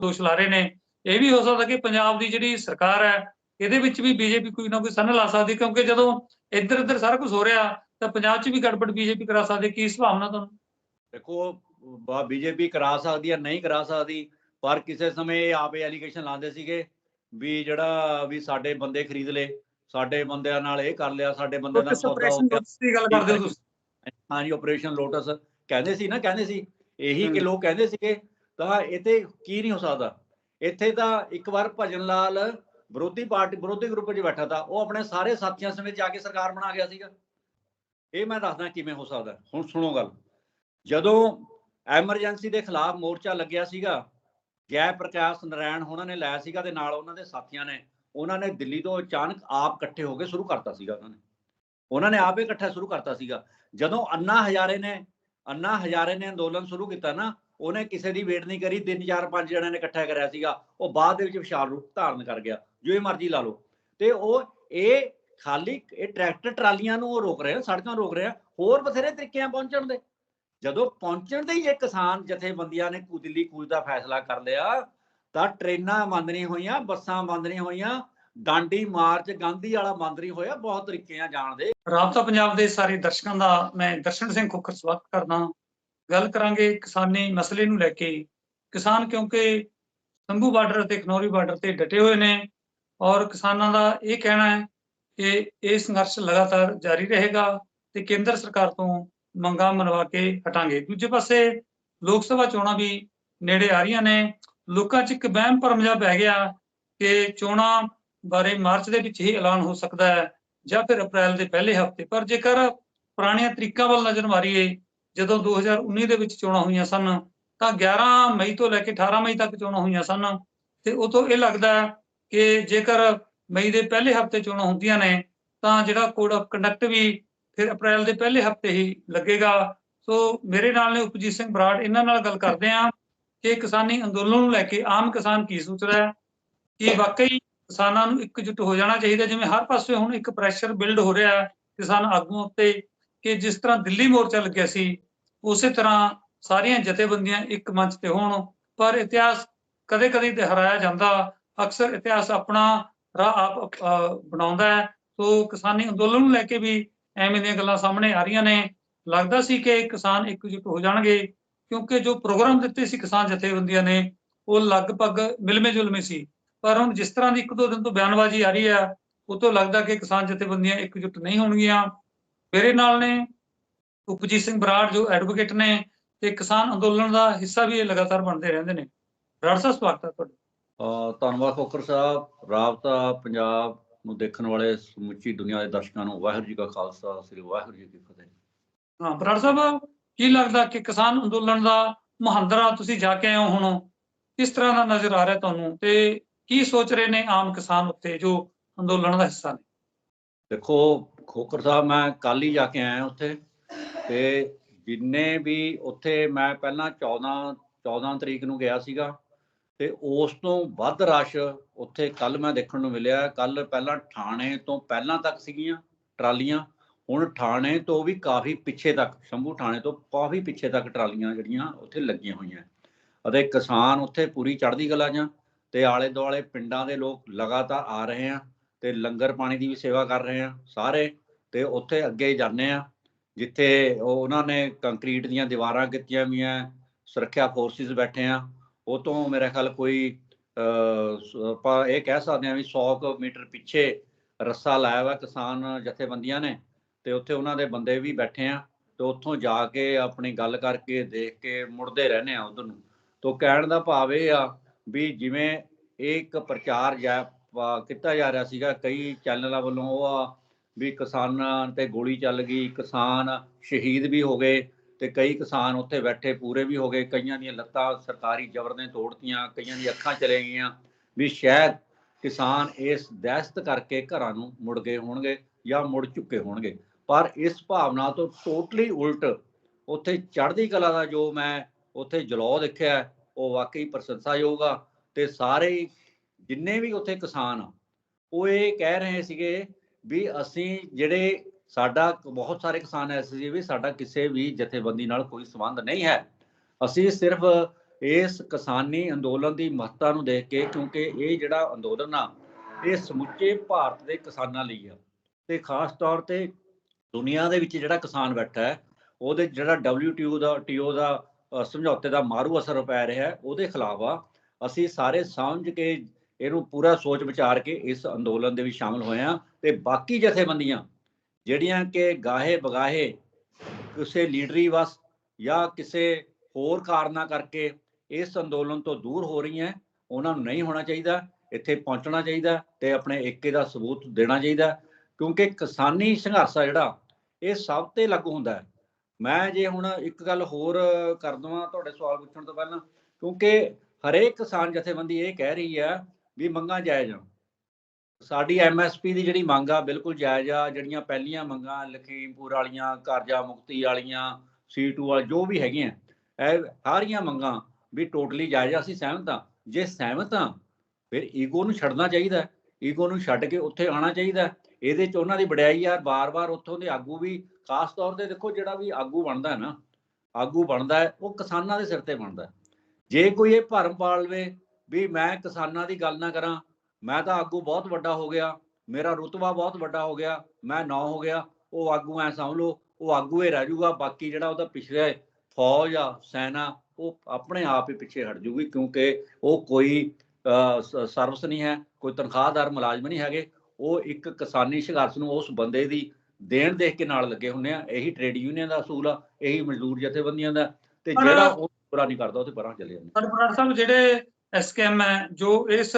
ਦੋਸ਼ ਲਾ ਰਹੇ ਨੇ। ਇਹ ਵੀ ਹੋ ਸਕਦਾ ਕਿ ਪੰਜਾਬ ਦੀ ਜਿਹੜੀ ਸਰਕਾਰ ਹੈ ਇਹਦੇ ਵਿੱਚ ਵੀ ਬੀਜੇਪੀ ਕੋਈ ਨਾ ਕੋਈ ਸੰਨ ਲਾ ਸਕਦੀ ਕਿਉਂਕਿ ਜਦੋਂ ਇੱਧਰ ਇੱਧਰ ਸਾਰਾ ਕੁਝ ਹੋ ਰਿਹਾ ਤਾਂ ਪੰਜਾਬ 'ਚ ਵੀ ਗੜਬੜ ਬੀਜੇਪੀ ਕਰਾ ਸਕਦੀ ਕੀ ਸੰਭਾਵਨਾ ਤੁਹਾਨੂੰ? ਦੇਖੋ ਬੀਜੇਪੀ ਕਰਾ ਸਕਦੀ ਹੈ ਨਹੀਂ ਕਰਾ ਸਕਦੀ ਪਰ ਕਿਸੇ ਸਮੇਂ ਇਹ ਆਪੇ ਐਲੀਗੇਸ਼ਨ ਲਾਉਂਦੇ ਸੀਗੇ ਵੀ ਜਿਹੜਾ ਵੀ ਸਾਡੇ ਬੰਦੇ ਖਰੀਦ ਲਏ ਸਾਡੇ ਬੰਦਿਆਂ ਨਾਲ ਇਹ ਕਰ ਲਿਆ ਸਾਡੇ ਬੰਦੇ ਨਾਲ ਸੌਦਾ ਹੋ ਗਿਆ। ਦੀ ਗੱਲ ਕਰਦੇ ਹੋ ਤੁਸੀਂ? ਹਾਂਜੀ ਆਪਰੇਸ਼ਨ ਲੋਟਸ ਕਹਿੰਦੇ ਸੀ ਨਾ ਕਹਿੰਦੇ ਸੀ ਇਹੀ ਕਿ। ਲੋਕ ਕਹਿੰਦੇ ਸੀਗੇ ਤਾਂ ਇੱਥੇ ਕੀ ਨਹੀਂ ਹੋ ਸਕਦਾ। ਇੱਥੇ ਤਾਂ ਇੱਕ ਵਾਰ ਭਜਨ ਲਾਲ ਵਿਰੋਧੀ ਪਾਰਟੀ, ਵਿਰੋਧੀ ਗਰੁੱਪ 'ਚ ਬੈਠਾ ਤਾਂ ਉਹ ਆਪਣੇ ਸਾਰੇ ਸਾਥੀਆਂ ਸਮੇਤ ਜਾ ਕੇ ਸਰਕਾਰ ਬਣਾ ਗਿਆ ਸੀਗਾ। ਇਹ ਮੈਂ ਦੱਸਦਾ ਕਿਵੇਂ ਹੋ ਸਕਦਾ। ਹੁਣ ਸੁਣੋ ਗੱਲ। ਜਦੋਂ ਐਮਰਜੈਂਸੀ ਦੇ ਖਿਲਾਫ ਮੋਰਚਾ ਲੱਗਿਆ ਸੀਗਾ, ਜੈ ਪ੍ਰਕਾਸ਼ ਨਾਰਾਇਣ ਉਹਨਾਂ ਨੇ ਲਾਇਆ ਸੀਗਾ ਤੇ ਨਾਲ ਉਹਨਾਂ ਦੇ ਸਾਥੀਆਂ ਨੇ, ਉਹਨਾਂ ਨੇ ਦਿੱਲੀ ਤੋਂ ਅਚਾਨਕ ਆਪ ਇਕੱਠੇ ਹੋ ਕੇ ਸ਼ੁਰੂ ਕਰਤਾ ਸੀਗਾ ਉਹਨਾਂ ਨੇ। ਉਹਨਾਂ ਨੇ ਆਪ ਹੀ ਇਕੱਠਾ ਸ਼ੁਰੂ ਕਰਤਾ ਸੀਗਾ। ਜਦੋਂ ਅੰਨਾ ਹਜ਼ਾਰੇ ਨੇ, ਅੰਨਾ ਹਜ਼ਾਰੇ ਨੇ ਅੰਦੋਲਨ ਸ਼ੁਰੂ ਕੀਤਾ ਨਾ ਉਹਨੇ ਕਿਸੇ ਦੀ ਵੇਟ ਨਹੀਂ ਕਰੀ, ਤਿੰਨ ਚਾਰ ਪੰਜ ਜਣਿਆਂ ਨੇ ਇਕੱਠਾ ਕਰਿਆ ਸੀਗਾ, ਉਹ ਬਾਅਦ ਦੇ ਵਿੱਚ ਵਿਸ਼ਾਲ ਰੂਪ ਧਾਰਨ ਕਰ ਗਿਆ, ਜੋ ਇਹ ਮਰਜ਼ੀ ਲਾ ਲਓ। ਤੇ ਉਹ, ਇਹ ਖਾਲੀ, ਇਹ ਟਰੈਕਟਰ ਟਰਾਲੀਆਂ ਨੂੰ ਉਹ ਰੋਕ ਰਹੇ ਆ, ਸੜਕਾਂ ਰੋਕ ਰਹੇ ਆ, ਹੋਰ ਬਥੇਰੇ ਤਰੀਕੇ ਪਹੁੰਚਣ ਦੇ। ਜਦੋਂ ਪਹੁੰਚਣ ਦੇ ਹੀ ਇਹ ਕਿਸਾਨ ਜਥੇਬੰਦੀਆਂ ਨੇ ਕੂ ਦਿੱਲੀ ਕੂਚ ਦਾ ਫੈਸਲਾ ਕਰ ਲਿਆ, ਤਾਂ ਟ੍ਰੇਨਾਂ ਬੰਦ ਨਹੀਂ ਹੋਈਆਂ, ਬੱਸਾਂ ਬੰਦ ਨਹੀਂ ਹੋਈਆਂ, ਡਾਂਡੀ ਮਾਰਚ, ਗਾਂਧੀ ਵਾਲਾ ਬੰਦ ਨਹੀਂ ਹੋਇਆ, ਬਹੁਤ ਤਰੀਕੇ ਆ ਜਾਣ ਦੇ ਰਾਬਤਾ ਪੰਜਾਬ ਦੇ ਸਾਰੇ ਦਰਸ਼ਕਾਂ ਦਾ, ਮੈਂ ਦਰਸ਼ਨ ਸਿੰਘ ਖੋਖਰ ਸਵਾਗਤ ਕਰਦਾ ਗੱਲ ਕਰਾਂਗੇ ਕਿਸਾਨੀ ਮਸਲੇ ਨੂੰ ਲੈ ਕੇ। ਕਿਸਾਨ ਕਿਉਂਕਿ ਸੰਭੂ ਬਾਰਡਰ ਅਤੇ ਖਨੌਰੀ ਬਾਰਡਰ ਤੇ ਡਟੇ ਹੋਏ ਨੇ ਔਰ ਕਿਸਾਨਾਂ ਦਾ ਇਹ ਕਹਿਣਾ ਹੈ ਕਿ ਇਹ ਸੰਘਰਸ਼ ਲਗਾਤਾਰ ਜਾਰੀ ਰਹੇਗਾ ਤੇ ਕੇਂਦਰ ਸਰਕਾਰ ਤੋਂ ਮੰਗਾਂ ਮਨਵਾ ਕੇ ਹਟਾਂਗੇ। ਦੂਜੇ ਪਾਸੇ ਲੋਕ ਸਭਾ ਚੋਣਾਂ ਵੀ ਨੇੜੇ ਆ ਰਹੀਆਂ ਨੇ। ਲੋਕਾਂ 'ਚ ਇੱਕ ਵਹਿਮ ਭਰਮ ਜਿਹਾ ਪੈ ਗਿਆ ਕਿ ਚੋਣਾਂ ਬਾਰੇ ਮਾਰਚ ਦੇ ਵਿੱਚ ਹੀ ਐਲਾਨ ਹੋ ਸਕਦਾ ਹੈ ਜਾਂ ਫਿਰ ਅਪ੍ਰੈਲ ਦੇ ਪਹਿਲੇ ਹਫ਼ਤੇ। ਪਰ ਜੇਕਰ ਪੁਰਾਣੀਆਂ ਤਰੀਕਾਂ ਵੱਲ ਨਜ਼ਰ ਮਾਰੀਏ ਜਦੋਂ 2019 ਦੇ ਵਿੱਚ ਚੋਣਾਂ ਹੋਈਆਂ ਸਨ, ਤਾਂ 11 ਮਈ ਤੋਂ ਲੈ ਕੇ 18 ਮਈ ਤੱਕ ਚੋਣਾਂ ਹੋਈਆਂ ਸਨ। ਤੇ ਉਦੋਂ ਇਹ ਲੱਗਦਾ ਕਿ ਜੇਕਰ ਮਈ ਦੇ ਪਹਿਲੇ ਹਫ਼ਤੇ ਚੋਣਾਂ ਹੁੰਦੀਆਂ ਨੇ, ਤਾਂ ਜਿਹੜਾ ਕੋਡ ਆਫ ਕੰਡਕਟ ਵੀ ਫਿਰ ਅਪ੍ਰੈਲ ਦੇ ਪਹਿਲੇ ਹਫ਼ਤੇ ਹੀ ਲੱਗੇਗਾ। ਸੋ ਮੇਰੇ ਨਾਲ ਨੇ ਉਪਜੀਤ ਸਿੰਘ ਬਰਾੜ, ਇਹਨਾਂ ਨਾਲ ਗੱਲ ਕਰਦੇ ਹਾਂ ਕਿ ਕਿਸਾਨੀ ਅੰਦੋਲਨ ਨੂੰ ਲੈ ਕੇ ਆਮ ਕਿਸਾਨ ਕੀ ਸੋਚਦਾ ਹੈ? ਕਿ ਵਾਕਈ ਕਿਸਾਨਾਂ ਨੂੰ ਇਕਜੁੱਟ ਹੋ ਜਾਣਾ ਚਾਹੀਦਾ ਜਿਵੇਂ ਹਰ ਪਾਸੇ ਹੁਣ ਇੱਕ ਪ੍ਰੈਸ਼ਰ ਬਿਲਡ ਹੋ ਰਿਹਾ ਹੈ ਕਿਸਾਨ ਆਗੂਆਂ ਉੱਤੇ। ਕਿ ਜਿਸ ਤਰ੍ਹਾਂ ਦਿੱਲੀ ਮੋਰਚਾ ਲੱਗਿਆ ਸੀ, ਉਸੇ ਤਰ੍ਹਾਂ ਸਾਰੀਆਂ ਜਥੇਬੰਦੀਆਂ ਇੱਕ ਮੰਚ ਤੇ ਹੋਣ, ਪਰ ਇਤਿਹਾਸ ਕਦੇ-ਕਦੇ ਦੁਹਰਾਇਆ ਜਾਂਦਾ। ਅਕਸਰ ਇਤਿਹਾਸ ਆਪਣਾ ਰਾਹ ਆਪ ਬਣਾਉਂਦਾ ਹੈ। ਸੋ ਕਿਸਾਨੀ ਅੰਦੋਲਨ ਨੂੰ ਲੈ ਕੇ ਵੀ ਐਵੇਂ ਦੀਆਂ ਗੱਲਾਂ ਸਾਹਮਣੇ ਆ ਰਹੀਆਂ ਨੇ। ਲੱਗਦਾ ਸੀ ਕਿ ਕਿਸਾਨ ਇਕਜੁੱਟ ਹੋ ਜਾਣਗੇ, ਕਿਉਂਕਿ ਜੋ ਪ੍ਰੋਗਰਾਮ ਦਿੱਤੇ ਸੀ ਕਿਸਾਨ ਜਥੇਬੰਦੀਆਂ ਨੇ, ਉਹ ਲਗਭਗ ਮਿਲਵੇਂ ਜੁਲਵੇਂ ਸੀ। ਪਰ ਹੁਣ ਜਿਸ ਤਰ੍ਹਾਂ ਦੀ ਇੱਕ ਦੋ ਦਿਨ ਤੋਂ ਬਿਆਨਬਾਜ਼ੀ ਆ ਰਹੀ ਹੈ, ਉਹ ਤੋਂ ਲੱਗਦਾ ਕਿ ਕਿਸਾਨ ਜਥੇਬੰਦੀਆਂ ਇਕਜੁੱਟ ਨਹੀਂ ਹੋਣਗੀਆਂ। ਮੇਰੇ ਨਾਲ ਨੇ ਉਪਜੀਤ ਸਿੰਘ ਬਰਾੜ ਜੋ ਐਡਵੋਕੇਟ ਨੇ ਤੇ ਕਿਸਾਨ ਅੰਦੋਲਨ ਦਾ ਹਿੱਸਾ ਵੀ ਇਹ ਲਗਾਤਾਰ ਬਣਦੇ ਰਹਿੰਦੇ ਨੇ। ਬਰਾੜ ਸਾਹਿਬ ਸਵਾਗਤ ਹੈ ਤੁਹਾਡਾ। ਧੰਨਵਾਦ ਫੋਕਰ ਸਾਹਿਬ। ਰਾਬਤਾ ਪੰਜਾਬ ਨੂੰ ਦੇਖਣ ਵਾਲੇ ਸਮੁੱਚੀ ਦੁਨੀਆ ਦੇ ਦਰਸ਼ਕਾਂ ਨੂੰ। ਵਾਹਿਗੁਰੂ ਜੀ ਕਾ ਖਾਲਸਾ ਸ੍ਰੀ ਵਾਹਿਗੁਰੂ ਜੀ ਕੀ ਫਤਿਹ। ਹਾਂ ਬਰਾੜ ਸਾਹਿਬ ਕੀ ਲੱਗਦਾ ਕਿ ਕਿਸਾਨ ਅੰਦੋਲਨ ਦਾ ਮਹੰਦਰਾ ਤੁਸੀਂ ਜਾ ਕੇ ਆਏ ਹੋ ਹੁਣ? ਕਿਸ ਤਰ੍ਹਾਂ ਦਾ ਨਜ਼ਰ ਆ ਰਿਹਾ ਤੁਹਾਨੂੰ ਤੇ ਕੀ ਸੋਚ ਰਹੇ ਨੇ ਆਮ ਕਿਸਾਨ ਉੱਤੇ ਜੋ ਅੰਦੋਲਨ ਦਾ ਹਿੱਸਾ ਨੇ? ਦੇਖੋ ਖੋਖਰ ਸਾਹਿਬ ਮੈਂ ਕੱਲ ਹੀ ਜਾ ਕੇ ਆਇਆ ਉੱਥੇ ਤੇ ਜਿੰਨੇ ਵੀ ਉੱਥੇ ਮੈਂ ਪਹਿਲਾਂ 14 14 ਤਰੀਕ ਨੂੰ ਗਿਆ ਸੀਗਾ ਤੇ ਉਸ ਤੋਂ ਵੱਧ ਰਸ਼ ਉੱਥੇ ਕੱਲ ਮੈਂ ਦੇਖਣ ਨੂੰ ਮਿਲਿਆ। ਕੱਲ ਪਹਿਲਾਂ ਥਾਣੇ ਤੋਂ ਪਹਿਲਾਂ ਤੱਕ ਸੀਗੀਆਂ ਟਰਾਲੀਆਂ, ਹੁਣ ਥਾਣੇ ਤੋਂ ਵੀ ਕਾਫੀ ਪਿੱਛੇ ਤੱਕ, ਸ਼ੰਭੂ ਥਾਣੇ ਤੋਂ ਕਾਫੀ ਪਿੱਛੇ ਤੱਕ ਟਰਾਲੀਆਂ ਜਿਹੜੀਆਂ ਉੱਥੇ ਲੱਗੀਆਂ ਹੋਈਆਂ। ਅਤੇ ਕਿਸਾਨ ਉੱਥੇ ਪੂਰੀ ਚੜ੍ਹਦੀ ਕਲਾ ਜਾਂ ਤੇ ਆਲੇ ਦੁਆਲੇ ਪਿੰਡਾਂ ਦੇ ਲੋਕ ਲਗਾਤਾਰ ਆ ਰਹੇ ਆ। ਤੇ ਲੰਗਰ ਪਾਣੀ ਦੀ ਵੀ ਸੇਵਾ ਕਰ ਰਹੇ ਆ ਸਾਰੇ, ਤੇ ਉੱਥੇ ਅੱਗੇ ਜਾਂਦੇ ਆ, ਜਿੱਥੇ ਉਹ ਉਹਨਾਂ ਨੇ ਕੰਕਰੀਟ ਦੀਆਂ ਦੀਵਾਰਾਂ ਕੀਤੀਆਂ ਵੀਆਂ ਸੁਰੱਖਿਆ ਫੋਰਸਿਸ ਬੈਠੇ ਆ, ਉਹ ਤੋਂ ਮੇਰੇ ਖਿਆਲ ਕੋਈ ਆਪਾਂ ਇਹ ਕਹਿ ਸਕਦੇ ਆ ਵੀ 100 ਕੁ ਮੀਟਰ ਪਿੱਛੇ ਰੱਸਾ ਲਾਇਆ ਵਾ ਕਿਸਾਨ ਜਥੇਬੰਦੀਆਂ ਨੇ, ਤੇ ਉੱਥੇ ਉਹਨਾਂ ਦੇ ਬੰਦੇ ਵੀ ਬੈਠੇ ਆ, ਤੇ ਉੱਥੋਂ ਜਾ ਕੇ ਆਪਣੀ ਗੱਲ ਕਰਕੇ ਦੇਖ ਕੇ ਮੁੜਦੇ ਰਹਿੰਦੇ ਆ ਉਧਰ ਨੂੰ, ਤੋਂ ਕਹਿਣ ਦਾ ਭਾਵ ਇਹ ਆ ਵੀ ਜਿਵੇਂ ਇਹ ਇੱਕ ਪ੍ਰਚਾਰ ਜਾਂ ਕੀਤਾ ਜਾ ਰਿਹਾ ਸੀਗਾ। ਕਈ ਚੈਨਲਾਂ ਵੱਲੋਂ ਉਹ ਆ ਵੀ ਕਿਸਾਨਾਂ ਤੇ ਗੋਲੀ ਚੱਲ ਗਈ, ਕਿਸਾਨ ਸ਼ਹੀਦ ਵੀ ਹੋ ਗਏ ਤੇ ਕਈ ਕਿਸਾਨ ਉੱਥੇ ਬੈਠੇ, ਪੂਰੇ ਵੀ ਹੋ ਗਏ। ਕਈਆਂ ਦੀਆਂ ਲੱਤਾਂ ਸਰਕਾਰੀ ਜ਼ਬਰ ਨੇ ਤੋੜਤੀਆਂ, ਕਈਆਂ ਦੀਆਂ ਅੱਖਾਂ ਚਲੇ ਗਈਆਂ ਵੀ ਸ਼ਾਇਦ ਕਿਸਾਨ ਇਸ ਦਹਿਸ਼ਤ ਕਰਕੇ ਘਰਾਂ ਨੂੰ ਮੁੜ ਗਏ ਹੋਣਗੇ ਜਾਂ ਮੁੜ ਚੁੱਕੇ ਹੋਣਗੇ। ਪਰ ਇਸ ਭਾਵਨਾ ਤੋਂ ਟੋਟਲੀ ਉਲਟ ਉੱਥੇ ਚੜ੍ਹਦੀ ਕਲਾ ਦਾ ਜੋ ਮੈਂ ਉੱਥੇ ਜਲੌ ਦੇਖਿਆ, ਉਹ ਵਾਕਈ ਪ੍ਰਸ਼ੰਸਾਯੋਗ ਆ ਤੇ ਸਾਰੇ ਜਿੰਨੇ ਵੀ ਉੱਥੇ ਕਿਸਾਨ ਉਹ ਇਹ ਕਹਿ ਰਹੇ ਸੀਗੇ ਵੀ ਅਸੀਂ ਜਿਹੜੇ ਸਾਡਾ ਬਹੁਤ ਸਾਰੇ ਕਿਸਾਨ ਐਸੇ ਸੀ ਵੀ ਸਾਡਾ ਕਿਸੇ ਵੀ ਜਥੇਬੰਦੀ ਨਾਲ ਕੋਈ ਸੰਬੰਧ ਨਹੀਂ ਹੈ। ਅਸੀਂ ਸਿਰਫ ਇਸ ਕਿਸਾਨੀ ਅੰਦੋਲਨ ਦੀ ਮਹੱਤਤਾ ਨੂੰ ਦੇਖ ਕੇ, ਕਿਉਂਕਿ ਇਹ ਜਿਹੜਾ ਅੰਦੋਲਨ ਆ, ਇਹ ਸਮੁੱਚੇ ਭਾਰਤ ਦੇ ਕਿਸਾਨਾਂ ਲਈ ਆ। ਤੇ ਖਾਸ ਤੌਰ ਤੇ ਦੁਨੀਆ ਦੇ ਵਿੱਚ ਜਿਹੜਾ ਕਿਸਾਨ ਬੈਠਾ ਹੈ, ਉਹਦੇ ਜਿਹੜਾ WTO ਦਾ ਟੀਓ ਦਾ ਸਮਝੌਤੇ ਦਾ ਮਾਰੂ ਅਸਰ ਪੈ ਰਿਹਾ ਹੈ, ਉਹਦੇ ਖਿਲਾਫ ਆ। ਅਸੀਂ ਸਾਰੇ ਸਮਝ ਕੇ ਇਹਨੂੰ ਪੂਰਾ ਸੋਚ ਵਿਚਾਰ ਕੇ ਇਸ ਅੰਦੋਲਨ ਦੇ ਵਿੱਚ ਸ਼ਾਮਲ ਹੋਏ ਆ ਤੇ ਬਾਕੀ ਜਥੇਬੰਦੀਆਂ, ਜਿਹੜੀਆਂ ਕਿ ਗਾਹੇ ਬਗਾਹੇ ਕਿਸੇ ਲੀਡਰੀ ਵਸ ਜਾਂ ਕਿਸੇ ਹੋਰ ਕਾਰਨਾਂ ਕਰਕੇ ਇਸ ਅੰਦੋਲਨ ਤੋਂ ਦੂਰ ਹੋ ਰਹੀਆਂ ਉਹਨਾਂ ਨੂੰ ਨਹੀਂ ਹੋਣਾ ਚਾਹੀਦਾ, ਇੱਥੇ ਪਹੁੰਚਣਾ ਚਾਹੀਦਾ ਤੇ ਆਪਣੇ ਏਕੇ ਦਾ ਸਬੂਤ ਦੇਣਾ ਚਾਹੀਦਾ, ਕਿਉਂਕਿ ਕਿਸਾਨੀ ਸੰਘਰਸ਼ ਆ ਜਿਹੜਾ, ਇਹ ਸਭ ਤੇ ਲਾਗੂ ਹੁੰਦਾ ਹੈ। ਮੈਂ ਜੇ ਹੁਣ ਇੱਕ ਗੱਲ ਹੋਰ ਕਰ ਦਵਾਂ ਤੁਹਾਡੇ ਸਵਾਲ ਪੁੱਛਣ ਤੋਂ ਪਹਿਲਾਂ, ਕਿਉਂਕਿ ਹਰੇਕ ਕਿਸਾਨ ਜਥੇਬੰਦੀ ਇਹ ਕਹਿ ਰਹੀ ਹੈ ਵੀ ਮੰਗਾਂ ਜਾਇਜ਼ ਆ। ਸਾਡੀ ਐਮਐਸਪੀ ਦੀ ਜਿਹੜੀ ਮੰਗ ਆ, ਬਿਲਕੁਲ ਜਾਇਜ਼ ਆ। ਜਿਹੜੀਆਂ ਪਹਿਲੀਆਂ ਮੰਗਾਂ, ਲਖੀਮਪੁਰ ਵਾਲੀਆਂ ਕਰਜ਼ਾ ਮੁਕਤੀ ਵਾਲੀਆਂ C2 ਵਾਲ, ਜੋ ਵੀ ਹੈਗੀਆਂ, ਇਹ ਸਾਰੀਆਂ ਮੰਗਾਂ ਵੀ ਟੋਟਲੀ ਜਾਇਜ਼ ਆ, ਅਸੀਂ ਸਹਿਮਤ ਆ। ਜੇ ਸਹਿਮਤ ਆ, ਫਿਰ ਈਗੋ ਨੂੰ ਛੱਡਣਾ ਚਾਹੀਦਾ ਈਗੋ ਨੂੰ ਛੱਡ ਕੇ ਉੱਥੇ ਆਉਣਾ ਚਾਹੀਦਾ ਇਹਦੇ ਚ ਉਹਨਾਂ ਦੀ ਵਡਿਆਈ ਆ। ਬਾਰ-ਬਾਰ ਉੱਥੋਂ ਦੇ ਆਗੂ ਵੀ, ਖਾਸ ਤੌਰ ਤੇ ਦੇਖੋ ਜਿਹੜਾ ਵੀ ਆਗੂ ਬਣਦਾ ਨਾ, ਆਗੂ ਬਣਦਾ ਉਹ ਕਿਸਾਨਾਂ ਦੇ ਸਿਰ ਤੇ ਬਣਦਾ ਜੇ ਕੋਈ ਇਹ ਭਰਮ ਪਾਲ ਲਵੇ ਵੀ ਮੈਂ ਕਿਸਾਨਾਂ ਦੀ ਗੱਲ ਨਾ ਕਰਾਂ। ਮੈਂ ਤਾਂ ਆਗੂ ਬਹੁਤ ਵੱਡਾ ਹੋ ਗਿਆ। ਮੇਰਾ ਰੁਤਬਾ ਬਹੁਤ ਵੱਡਾ ਹੋ ਗਿਆ। ਮੈਂ ਨਾ ਹੋ ਗਿਆ। ਉਹ ਆਗੂ ਐ ਸਮਝ ਲਓ ਉਹ ਆਗੂ ਹੀ ਰਹਿ ਜਾਊਗਾ ਬਾਕੀ ਜਿਹੜਾ ਉਹਦਾ ਪਿਛਲੇ ਫੌਜ ਆ ਸੈਨਾ ਉਹ ਆਪਣੇ ਆਪ ਹੀ ਪਿੱਛੇ ਹਟ ਜੂਗੀ ਕਿਉਂਕਿ ਉਹ ਕੋਈ ਸਰਵਿਸ ਨਹੀਂ ਹੈ ਕੋਈ ਤਨਖਾਹਦਾਰ ਮੁਲਾਜ਼ਮ ਨਹੀਂ ਹੈਗੇ। ਉਹ ਇੱਕ ਕਿਸਾਨੀ ਸੰਘਰਸ਼ ਨੂੰ ਉਸ ਬੰਦੇ ਦੀ ਦੇਣ ਦੇਖ ਕੇ ਨਾਲ ਲੱਗੇ ਹੁੰਦੇ ਆ। ਇਹੀ ਟ੍ਰੇਡ ਯੂਨੀਅਨ ਦਾ ਅਸੂਲ ਆ ਇਹੀ ਮਜ਼ਦੂਰ ਜਥੇਬੰਦੀਆਂ ਦਾ। ਤੇ ਜਿਹੜਾ ਉਹ ਪੂਰਾ ਨਹੀਂ ਕਰਦਾ ਉਹ ਤੇ ਪਰਾਂ ਚਲੇ ਜਾਂਦੇ ਪਰ ਬਰਾੜ ਸਾਹਿਬ ਜਿਹੜੇ ਐਸਕੇਐਮ ਹੈ, ਜੋ ਇਸ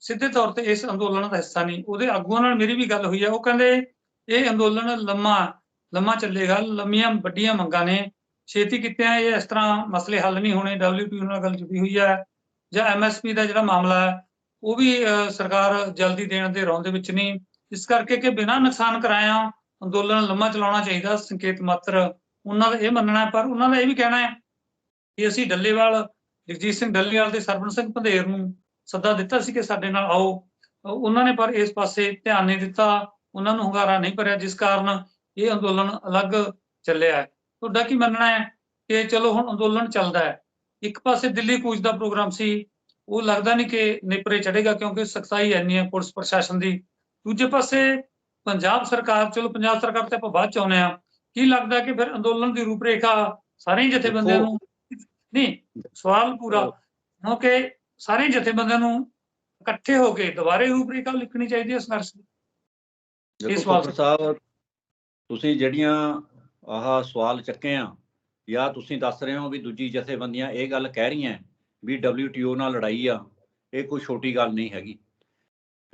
ਸਿੱਧੇ ਤੌਰ ਤੇ ਇਸ ਅੰਦੋਲਨ ਦਾ ਹਿੱਸਾ ਨਹੀਂ। ਉਹਦੇ ਆਗੂਆਂ ਨਾਲ ਮੇਰੀ ਵੀ ਗੱਲ ਹੋਈ ਹੈ। ਉਹ ਕਹਿੰਦੇ, ਇਹ ਅੰਦੋਲਨ ਲੰਮਾ ਲੰਮਾ ਚੱਲੇਗਾ, ਲੰਮੀਆਂ ਵੱਡੀਆਂ ਮੰਗਾਂ ਨੇ। ਛੇਤੀ ਕੀਤਿਆਂ ਇਹ ਇਸ ਤਰ੍ਹਾਂ ਮਸਲੇ ਹੱਲ ਨਹੀਂ ਹੋਣੇ। WTO ਨਾਲ ਗੱਲ ਚੁੱਕੀ ਹੋਈ ਹੈ। ਜਾਂ ਐਮਐਸਪੀ ਦਾ ਜਿਹੜਾ ਮਾਮਲਾ ਹੈ, ਉਹ ਵੀ ਸਰਕਾਰ ਜਲਦੀ ਦੇਣ ਦੇ ਰੌਂਦੇ ਵਿੱਚ ਨਹੀਂ। ਇਸ ਕਰਕੇ ਕਿ ਬਿਨਾਂ ਨੁਕਸਾਨ ਕਰਾਇਆ, ਅੰਦੋਲਨ ਲੰਮਾ ਚਲਾਉਣਾ ਚਾਹੀਦਾ। ਸੰਕੇਤ ਮਾਤਰ ਉਹਨਾਂ ਦਾ ਇਹ ਮੰਨਣਾ ਪਰ ਉਹਨਾਂ ਦਾ ਇਹ ਵੀ ਕਹਿਣਾ ਹੈ ਕਿ ਅਸੀਂ ਡੱਲੇਵਾਲ ਜਗਜੀਤ ਸਿੰਘ ਡੱਲੇਵਾਲ ਤੇ ਸਰਵਣ ਸਿੰਘ ਪੰਧੇਰ ਨੂੰ ਸੱਦਾ ਦਿੱਤਾ ਸੀ ਕਿ ਸਾਡੇ ਨਾਲ ਆਓ। ਉਹਨਾਂ ਨੇ ਪਰ ਇਸ ਪਾਸੇ ਧਿਆਨ ਨਹੀਂ ਦਿੱਤਾ। ਉਹਨਾਂ ਨੂੰ ਹੁੰਗਾਰਾ ਨਹੀਂ ਭਰਿਆ ਜਿਸ ਕਾਰਨ ਇਹ ਅੰਦੋਲਨ ਅਲੱਗ ਚੱਲਿਆ ਹੈ। ਤੁਹਾਡਾ ਕੀ ਮੰਨਣਾ ਹੈ ਕਿ ਚਲੋ ਹੁਣ ਅੰਦੋਲਨ ਚੱਲਦਾ ਹੈ? ਇੱਕ ਪਾਸੇ ਦਿੱਲੀ ਕੂਚ ਦਾ ਪ੍ਰੋਗਰਾਮ ਸੀ ਉਹ ਲੱਗਦਾ ਨਹੀਂ ਕਿ ਨੇਪਰੇ ਚੜੇਗਾ ਕਿਉਂਕਿ ਸਖਤਾਈ ਐਨੀ ਹੈ ਪੁਲਿਸ ਪ੍ਰਸ਼ਾਸਨ ਦੀ। ਦੂਜੇ ਪਾਸੇ ਪੰਜਾਬ ਸਰਕਾਰ ਚਲੋ ਪੰਜਾਬ ਸਰਕਾਰ ਤੇ ਆਪਾਂ ਬਾਅਦ ਚ ਆਉਨੇ ਆ ਕੀ ਲੱਗਦਾ ਕਿ ਫਿਰ ਅੰਦੋਲਨ ਦੀ ਰੂਪਰੇਖਾ ਸਾਰੇ ਜਥੇਬੰਦੀਆਂ ਨੂੰ ਨਹੀਂ ਸਵਾਲ ਪੂਰਾ ਕਿਉਂਕਿ ਸਾਰੇ ਜਥੇਬੰਦੀਆਂ ਨੂੰ ਇਕੱਠੇ ਹੋ ਕੇ ਦੁਬਾਰੇ ਰੂਪਰੇਖਾ ਲਿਖਣੀ ਚਾਹੀਦੀ ਹੈ ਸੰਘਰਸ਼ ਦੀ। ਦੇਖੋ ਸਵਾਲ ਸਾਹਿਬ ਤੁਸੀਂ ਜਿਹੜੀਆਂ ਆਹ ਸਵਾਲ ਚੱਕੇ ਆ ਜਾਂ ਤੁਸੀਂ ਦੱਸ ਰਹੇ ਹੋ ਵੀ ਦੂਜੀ ਜਥੇਬੰਦੀਆਂ ਇਹ ਗੱਲ ਕਹਿ ਰਹੀਆਂ ਵੀ WTO ਨਾਲ ਲੜਾਈ ਆ ਇਹ ਕੋਈ ਛੋਟੀ ਗੱਲ ਨਹੀਂ ਹੈਗੀ।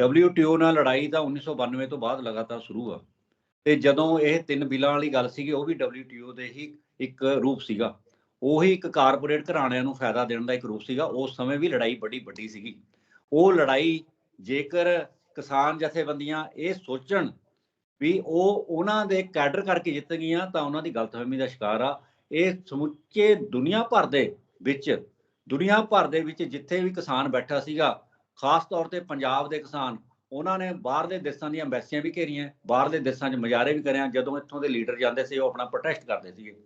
WTO ਨਾਲ ਲੜਾਈ ਤਾਂ 1992 ਤੋਂ ਬਾਅਦ ਲਗਾਤਾਰ ਸ਼ੁਰੂ ਆ। ਤੇ ਜਦੋਂ ਇਹ ਤਿੰਨ ਬਿੱਲਾਂ ਵਾਲੀ ਗੱਲ ਸੀਗੀ ਉਹ ਵੀ WTO ਦੇ ਹੀ ਇੱਕ ਰੂਪ ਸੀਗਾ। ਉਹੀ ਇੱਕ ਕਾਰਪੋਰੇਟ ਘਰਾਣਿਆਂ ਨੂੰ ਫਾਇਦਾ ਦੇਣ ਦਾ ਇੱਕ ਰੂਪ ਸੀਗਾ। ਉਸ ਸਮੇਂ ਵੀ ਲੜਾਈ ਬੜੀ ਵੱਡੀ ਸੀਗੀ। ਉਹ ਲੜਾਈ ਜੇਕਰ ਕਿਸਾਨ ਜਥੇਬੰਦੀਆਂ ਇਹ ਸੋਚਣ ਵੀ ਉਹ ਉਹਨਾਂ ਦੇ ਕੈਡਰ ਕਰਕੇ ਜਿੱਤ ਗਈਆਂ ਤਾਂ ਉਹਨਾਂ ਦੀ ਗਲਤਫਹਿਮੀ ਦਾ ਸ਼ਿਕਾਰ ਆ। ਇਹ ਸਮੁੱਚੇ ਦੁਨੀਆ ਭਰ ਦੇ ਵਿੱਚ, ਦੁਨੀਆ ਭਰ ਦੇ ਵਿੱਚ ਜਿੱਥੇ ਵੀ ਕਿਸਾਨ ਬੈਠਾ ਸੀਗਾ, ਖਾਸ ਤੌਰ ਤੇ ਪੰਜਾਬ ਦੇ ਕਿਸਾਨ, ਉਹਨਾਂ ਨੇ ਬਾਹਰਲੇ ਦੇਸ਼ਾਂ ਦੀਆਂ ਐਮਬੈਸੀਆਂ ਵੀ ਘੇਰੀਆਂ, ਬਾਹਰਲੇ ਦੇਸ਼ਾਂ 'ਚ ਮੁਜ਼ਾਹਰੇ ਵੀ ਕਰਿਆ। ਜਦੋਂ ਇੱਥੋਂ ਦੇ ਲੀਡਰ ਜਾਂਦੇ ਸੀ, ਉਹ ਆਪਣਾ ਪ੍ਰੋਟੈਸਟ ਕਰਦੇ ਸੀਗੇ।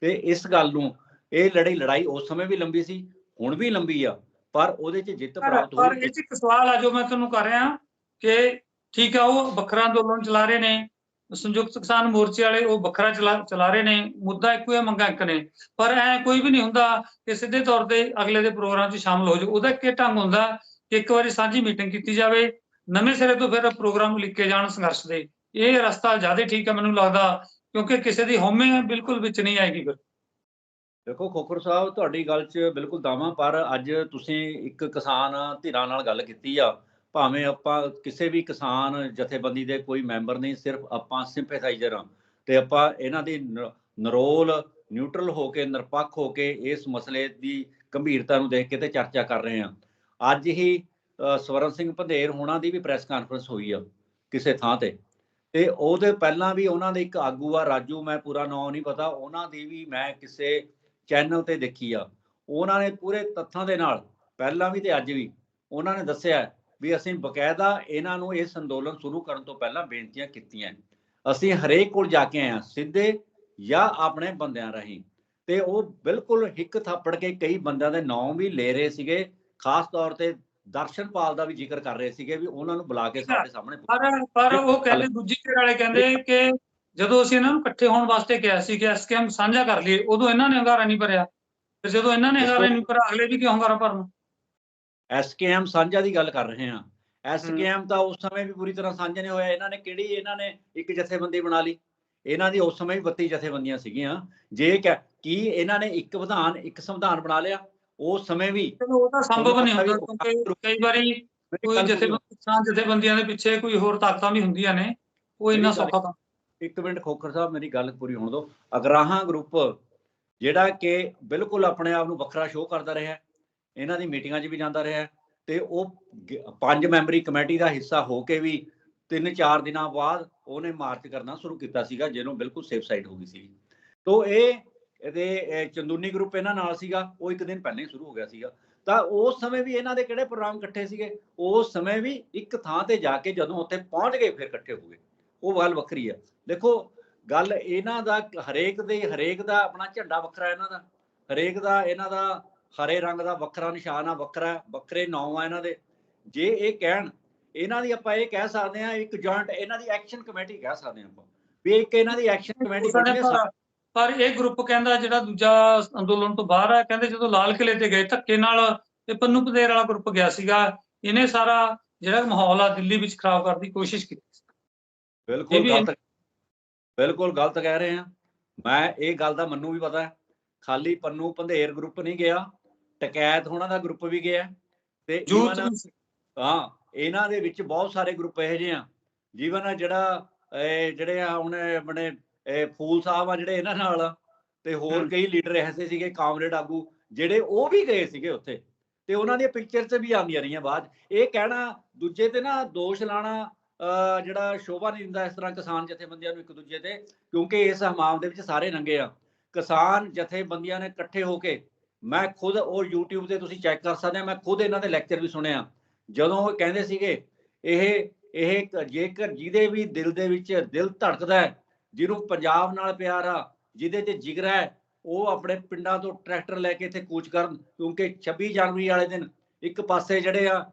ਤੇ ਇਸ ਗੱਲ ਨੂੰ ਇਹ ਲੜਾਈ ਲੜਾਈ ਉਸ ਸਮੇਂ ਵੀ ਲੰਬੀ ਸੀ ਹੁਣ ਵੀ ਲੰਬੀ ਆ ਪਰ ਉਹਦੇ 'ਚ ਜਿੱਤ ਪਰ ਪ੍ਰਾਪਤ ਪਰ ਹੋਈ ਇਹ 'ਚ ਇੱਕ ਸਵਾਲ ਆ ਜੋ ਮੈਂ ਤੁਹਾਨੂੰ ਕਰ ਰਿਹਾ ਕਿ ਠੀਕ ਆ ਉਹ ਵੱਖਰਾ ਅੰਦੋਲਨ ਚਲਾ ਰਹੇ ਨੇ ਸੰਯੁਕਤ ਕਿਸਾਨ ਮੋਰਚੇ ਵਾਲੇ ਉਹ ਵੱਖਰਾ ਚਲਾ ਰਹੇ ਨੇ ਮੁੱਦਾ ਇੱਕੋ ਹੈ ਮੰਗਾਂ ਇੱਕ ਨੇ ਪਰ ਐ ਕੋਈ ਵੀ ਨਹੀਂ ਹੁੰਦਾ ਕਿ ਸਿੱਧੇ ਤੌਰ ਤੇ ਅਗਲੇ ਦੇ ਪ੍ਰੋਗਰਾਮ 'ਚ ਸ਼ਾਮਲ ਹੋ ਜਾਓ ਉਹਦਾ ਇਹ ਢੰਗ ਹੁੰਦਾ ਕਿ ਇੱਕ ਵਾਰੀ ਸਾਂਝੀ ਮੀਟਿੰਗ ਕੀਤੀ ਜਾਵੇ ਨਵੇਂ ਸਿਰੇ ਤੋਂ ਫਿਰ ਪ੍ਰੋਗਰਾਮ ਲਿਖੇ ਜਾਣ ਸੰਘਰਸ਼ ਦੇ ਇਹ ਰਸਤਾ ਜ਼ਿਆਦਾ ਠੀਕ ਹੈ ਮੈਨੂੰ ਲੱਗਦਾ ਕਿਉਂਕਿ ਕਿਸੇ ਦੀ ਹਉਮੈ ਬਿਲਕੁਲ ਵਿੱਚ ਨਹੀਂ ਆਏਗੀ ਫਿਰ। ਦੇਖੋ ਖੋਖਰ ਸਾਹਿਬ, ਤੁਹਾਡੀ ਗੱਲ 'ਚ ਬਿਲਕੁਲ ਦਾਵਾ, ਪਰ ਅੱਜ ਤੁਸੀਂ ਇੱਕ ਕਿਸਾਨ ਧਿਰਾਂ ਨਾਲ ਗੱਲ ਕੀਤੀ ਆ। ਭਾਵੇਂ ਆਪਾਂ ਕਿਸੇ ਵੀ ਕਿਸਾਨ ਜਥੇਬੰਦੀ ਦੇ ਕੋਈ ਮੈਂਬਰ ਨਹੀਂ, ਸਿਰਫ ਆਪਾਂ ਸਿੰਪੈਥਾਈਜ਼ਰ ਆ ਤੇ ਆਪਾਂ ਇਹਨਾਂ ਦੀ ਨਰੋਲ, ਨਿਊਟਰਲ ਹੋ ਕੇ, ਨਿਰਪੱਖ ਹੋ ਕੇ ਇਸ ਮਸਲੇ ਦੀ ਗੰਭੀਰਤਾ ਨੂੰ ਦੇਖ ਕੇ ਤੇ ਚਰਚਾ ਕਰ ਰਹੇ ਆ ਅੱਜ ਹੀ ਸਵਰਨ ਸਿੰਘ ਪੰਧੇਰ ਹੋਣਾ ਦੀ ਵੀ ਪ੍ਰੈਸ ਕਾਨਫਰੰਸ ਹੋਈ ਆ, ਕਿਸੇ ਥਾਂ ਤੇ। ਤੇ ਉਹਦੇ ਪਹਿਲਾਂ ਵੀ ਉਹਨਾਂ ਦੇ ਇੱਕ ਆਗੂ ਆ, ਰਾਜੂ, ਮੈਂ ਪੂਰਾ ਨਾਮ ਨਹੀਂ ਪਤਾ। ਉਹਨਾਂ ਦੀ ਵੀ ਮੈਂ ਕਿਸੇ ਚੈਨਲ ਤੇ ਦੇਖੀ ਆ। ਉਹਨਾਂ ਨੇ ਪੂਰੇ ਤੱਥਾਂ ਦੇ ਨਾਲ ਪਹਿਲਾਂ ਵੀ ਤੇ ਅੱਜ ਵੀ ਉਹਨਾਂ ਨੇ ਦੱਸਿਆ ਵੀ ਅਸੀਂ ਬਕਾਇਦਾ ਇਹਨਾਂ ਨੂੰ ਇਸ ਅੰਦੋਲਨ ਸ਼ੁਰੂ ਕਰਨ ਤੋਂ ਪਹਿਲਾਂ ਬੇਨਤੀਆਂ ਕੀਤੀਆਂ। ਅਸੀਂ ਹਰੇਕ ਕੋਲ ਜਾ ਕੇ ਹਾਂ ਸਿੱਧੇ ਜਾਂ ਆਪਣੇ ਬੰਦਿਆਂ ਰਾਹੀਂ। ਤੇ ਉਹ ਬਿਲਕੁਲ ਹਿੱਕ ਥਾਪੜ ਕੇ ਕਈ ਬੰਦਿਆਂ ਦੇ ਨਾਂ ਵੀ ਲੈ ਰਹੇ ਸੀਗੇ। ਖਾਸ ਤੌਰ ਤੇ ਦਰਸ਼ਨਪਾਲ ਦਾ ਵੀ ਜ਼ਿਕਰ ਕਰ ਰਹੇ ਸੀਗੇ ਵੀ ਉਹਨਾਂ ਨੂੰ ਬੁਲਾ ਕੇ ਸਾਡੇ ਸਾਹਮਣੇ ਪਰ ਪਰ ਉਹ ਕਹਿੰਦੇ ਦੂਜੀ ਧਿਰ ਵਾਲੇ ਕਹਿੰਦੇ ਕਿ ਜਦੋਂ ਅਸੀਂ ਇਹਨਾਂ ਨੂੰ ਇਕੱਠੇ ਹੋਣ ਵਾਸਤੇ ਕਿਹਾ ਸੀ ਕਿ ਐਸਕੇਐਮ ਸਾਂਝਾ ਕਰ ਲਈਏ ਉਦੋਂ ਇਹਨਾਂ ਨੇ ਹੰਗਾਰਾ ਨਹੀਂ ਭਰਿਆ। ਤੇ ਜਦੋਂ ਇਹਨਾਂ ਨੇ ਹੰਗਾਰਾ ਨਹੀਂ ਭਰਿਆ ਅਗਲੇ ਵੀ ਕਿਉਂ ਹੰਗਾਰਾ ਭਰਨ? ਐਸਕੇਐਮ ਸਾਂਝਾ ਦੀ ਗੱਲ ਕਰ ਰਹੇ ਹਾਂ। ਐਸਕੇਐਮ ਤਾਂ ਉਸ ਸਮੇਂ ਵੀ ਪੂਰੀ ਤਰ੍ਹਾਂ ਸਾਂਝਾ ਨਹੀਂ ਹੋਇਆ। ਇਹਨਾਂ ਨੇ ਕਿਹੜੀ ਇਹਨਾਂ ਨੇ ਇੱਕ ਜਥੇਬੰਦੀ ਬਣਾ ਲਈ? ਇਹਨਾਂ ਦੀ ਉਸ ਸਮੇਂ ਵੀ 32 ਜਥੇਬੰਦੀਆਂ ਸੀਗੀਆਂ। ਜੇ ਕਿ ਇਹਨਾਂ ਨੇ ਇੱਕ ਵਿਧਾਨ ਇੱਕ ਸੰਵਿਧਾਨ ਬਣਾ ਲਿਆ ਉਸ ਸਮੇਂ ਵੀ ਉਹ ਤਾਂ ਸੰਭਵ ਨਹੀਂ ਹੁੰਦਾ ਕਿਉਂਕਿ ਕਈ ਵਾਰੀ ਕੋਈ ਜਥੇਬੰਦੀਆਂ ਦੇ ਪਿੱਛੇ ਕੋਈ ਹੋਰ ਤਾਕਤਾਂ ਵੀ ਹੁੰਦੀਆਂ ਨੇ ਉਹ ਇੰਨਾ ਸੌਖਾ ਤਾਂ ਇੱਕ ਮਿੰਟ ਖੋਖਰ ਸਾਹਿਬ, ਮੇਰੀ ਗੱਲ ਪੂਰੀ ਹੋਣ ਦਿਓ ਅਗਰਾਹਾਂ ਗਰੁੱਪ ਜਿਹੜਾ ਕਿ ਬਿਲਕੁਲ ਆਪਣੇ ਆਪ ਨੂੰ ਵੱਖਰਾ ਸ਼ੋਅ ਕਰਦਾ ਰਿਹਾ ਇਹਨਾਂ ਦੀ ਮੀਟਿੰਗਾਂ 'ਚ ਵੀ ਜਾਂਦਾ ਰਿਹਾ ਤੇ ਉਹ ਪੰਜ ਮੈਂਬਰੀ ਕਮੇਟੀ ਦਾ ਹਿੱਸਾ ਹੋ ਕੇ ਵੀ ਤਿੰਨ ਚਾਰ ਦਿਨਾਂ ਬਾਅਦ ਉਹਨੇ ਮਾਰਚ ਕਰਨਾ ਸ਼ੁਰੂ ਕੀਤਾ ਸੀਗਾ, ਜਿਹਨੂੰ ਬਿਲਕੁਲ ਸੇਫ ਸਾਈਡ ਹੋ ਗਈ ਸੀ ਤੋਂ ਇਹ, ਇਹਦੇ ਚੰਦੂਨੀ ਗਰੁੱਪ ਇਹਨਾਂ ਨਾਲ ਸੀਗਾ, ਉਹ ਇੱਕ ਦਿਨ ਪਹਿਲਾਂ ਹੀ ਸ਼ੁਰੂ ਹੋ ਗਿਆ ਸੀਗਾ। ਤਾਂ ਉਸ ਸਮੇਂ ਵੀ ਇਹਨਾਂ ਦੇ ਕਿਹੜੇ ਪ੍ਰੋਗਰਾਮ ਇਕੱਠੇ ਸੀਗੇ? ਉਸ ਸਮੇਂ ਵੀ ਇੱਕ ਥਾਂ ਤੇ ਜਾ ਕੇ ਜਦੋਂ ਉੱਥੇ ਪਹੁੰਚ ਗਏ, ਫਿਰ ਇਕੱਠੇ ਹੋ ਗਏ। ਉਹ ਗੱਲ ਵੱਖਰੀ ਆ। ਦੇਖੋ ਗੱਲ ਇਹਨਾਂ ਦਾ ਹਰੇਕ ਦੇ ਹਰੇਕ ਦਾ ਆਪਣਾ ਝੰਡਾ ਵੱਖਰਾ ਇਹਨਾਂ ਦਾ। ਹਰੇਕ ਦਾ ਇਹਨਾਂ ਦਾ ਹਰੇ ਰੰਗ ਦਾ ਵੱਖਰਾ ਨਿਸ਼ਾਨ ਆ ਵੱਖਰਾ ਵੱਖਰੇ ਨਾਂ ਆ ਇਹਨਾਂ ਦੇ। ਜੇ ਇਹ ਕਹਿਣ ਇਹਨਾਂ ਦੀ ਆਪਾਂ ਇਹ ਕਹਿ ਸਕਦੇ ਆ ਇੱਕ ਜੁਆਇੰਟ ਇਹਨਾਂ ਦੀ ਐਕਸ਼ਨ ਕਮੇਟੀ ਕਹਿ ਸਕਦੇ ਆ ਆਪਾਂ। ਵੀ ਇੱਕ ਇਹਨਾਂ ਦੀ ਐਕਸ਼ਨ ਕਮੇਟੀ ਬਣੀ ਪਰ ਪਰ ਇਹ ਗਰੁੱਪ ਕਹਿੰਦਾ ਜਿਹੜਾ ਦੂਜਾ ਅੰਦੋਲਨ ਤੋਂ ਬਾਹਰ ਆ ਕਹਿੰਦੇ ਜਦੋਂ ਲਾਲ ਕਿਲੇ ਤੇ ਗਏ ਧੱਕੇ ਨਾਲ ਇਹ ਪੰਨੂ ਪਦੇਰ ਵਾਲਾ ਗਰੁੱਪ ਗਿਆ ਸੀਗਾ। ਇਹਨੇ ਸਾਰਾ ਜਿਹੜਾ ਮਾਹੌਲ ਆ ਦਿੱਲੀ ਵਿੱਚ ਖਰਾਬ ਕਰਨ ਦੀ ਕੋਸ਼ਿਸ਼ ਕੀਤੀ। ਬਿਲਕੁਲ ਗਲਤ ਬਿਲਕੁਲ ਗਲਤ ਕਹਿ ਰਹੇ ਆ। ਮੈਂ ਇਹ ਗੱਲ ਦਾ ਮੈਨੂੰ ਵੀ ਪਤਾ ਹੈ। ਖਾਲੀ ਪੰਨੂ ਪੰਧੇਰ ਗਰੁੱਪ ਨਹੀਂ ਗਿਆ। ਟਕੈਤ ਹੋਣਾ ਦਾ ਗਰੁੱਪ ਵੀ ਗਿਆ। ਤੇ। ਹਾਂ ਇਹਨਾਂ ਦੇ ਵਿੱਚ ਬਹੁਤ ਸਾਰੇ ਗਰੁੱਪ ਇਹੋ ਜਿਹੇ ਆ। ਜੀਵਨ ਆ ਜਿਹੜਾ ਜਿਹੜੇ ਆ ਹੁਣ ਆਪਣੇ ਇਹ ਫੂਲ ਸਾਹਿਬ ਆ ਜਿਹੜੇ ਇਹਨਾਂ ਨਾਲ ਤੇ ਹੋਰ। ਕਈ ਲੀਡਰ ਐਸੇ ਸੀਗੇ ਕਾਮਰੇਡ ਆਗੂ ਜਿਹੜੇ ਉਹ ਵੀ ਗਏ ਸੀਗੇ ਉੱਥੇ। ਤੇ ਉਹਨਾਂ ਦੀਆਂ ਪਿਕਚਰ 'ਚ ਵੀ ਆਉਂਦੀਆਂ ਰਹੀਆਂ ਬਾਅਦ। ਇਹ ਕਹਿਣਾ ਦੂਜੇ ਤੇ ਨਾ ਦੋਸ਼ ਲਾਣਾ ਜਿਹੜਾ ਸ਼ੋਭਾ ਨਹੀਂ ਦਿੰਦਾ ਇਸ ਤਰ੍ਹਾਂ ਕਿਸਾਨ ਜਥੇਬੰਦੀਆਂ ਨੂੰ ਇੱਕ ਦੂਜੇ ਤੇ, ਕਿਉਂਕਿ ਇਸ ਹਮਾਮ ਦੇ ਵਿੱਚ ਸਾਰੇ ਨੰਗੇ ਆ। ਕਿਸਾਨ ਜਥੇਬੰਦੀਆਂ ਨੇ ਇਕੱਠੇ ਹੋ ਕੇ, ਮੈਂ ਖੁਦ ਉਹ YouTube ਤੇ ਤੁਸੀਂ ਚੈੱਕ ਕਰ ਸਕਦੇ ਆ, ਮੈਂ ਖੁਦ ਇਹਨਾਂ ਦੇ ਲੈਕਚਰ ਵੀ ਸੁਣਿਆ। ਜਦੋਂ ਉਹ ਕਹਿੰਦੇ ਸੀਗੇ, ਇਹ ਇਹ ਜੇਕਰ ਜਿਹਦੇ ਵੀ ਦਿਲ ਦੇ ਵਿੱਚ ਦਿਲ ਧੜਕਦਾ ਹੈ, ਜਿਹਨੂੰ ਪੰਜਾਬ ਨਾਲ ਪਿਆਰ ਆ, ਜਿਹਦੇ 'ਚ ਜਿਗਰ ਹੈ, ਉਹ ਆਪਣੇ ਪਿੰਡਾਂ ਤੋਂ ਟਰੈਕਟਰ ਲੈ ਕੇ ਇੱਥੇ ਕੂਚ ਕਰਨ, ਕਿਉਂਕਿ 26 ਜਨਵਰੀ ਵਾਲੇ ਦਿਨ ਇੱਕ ਪਾਸੇ ਜਿਹੜੇ ਆ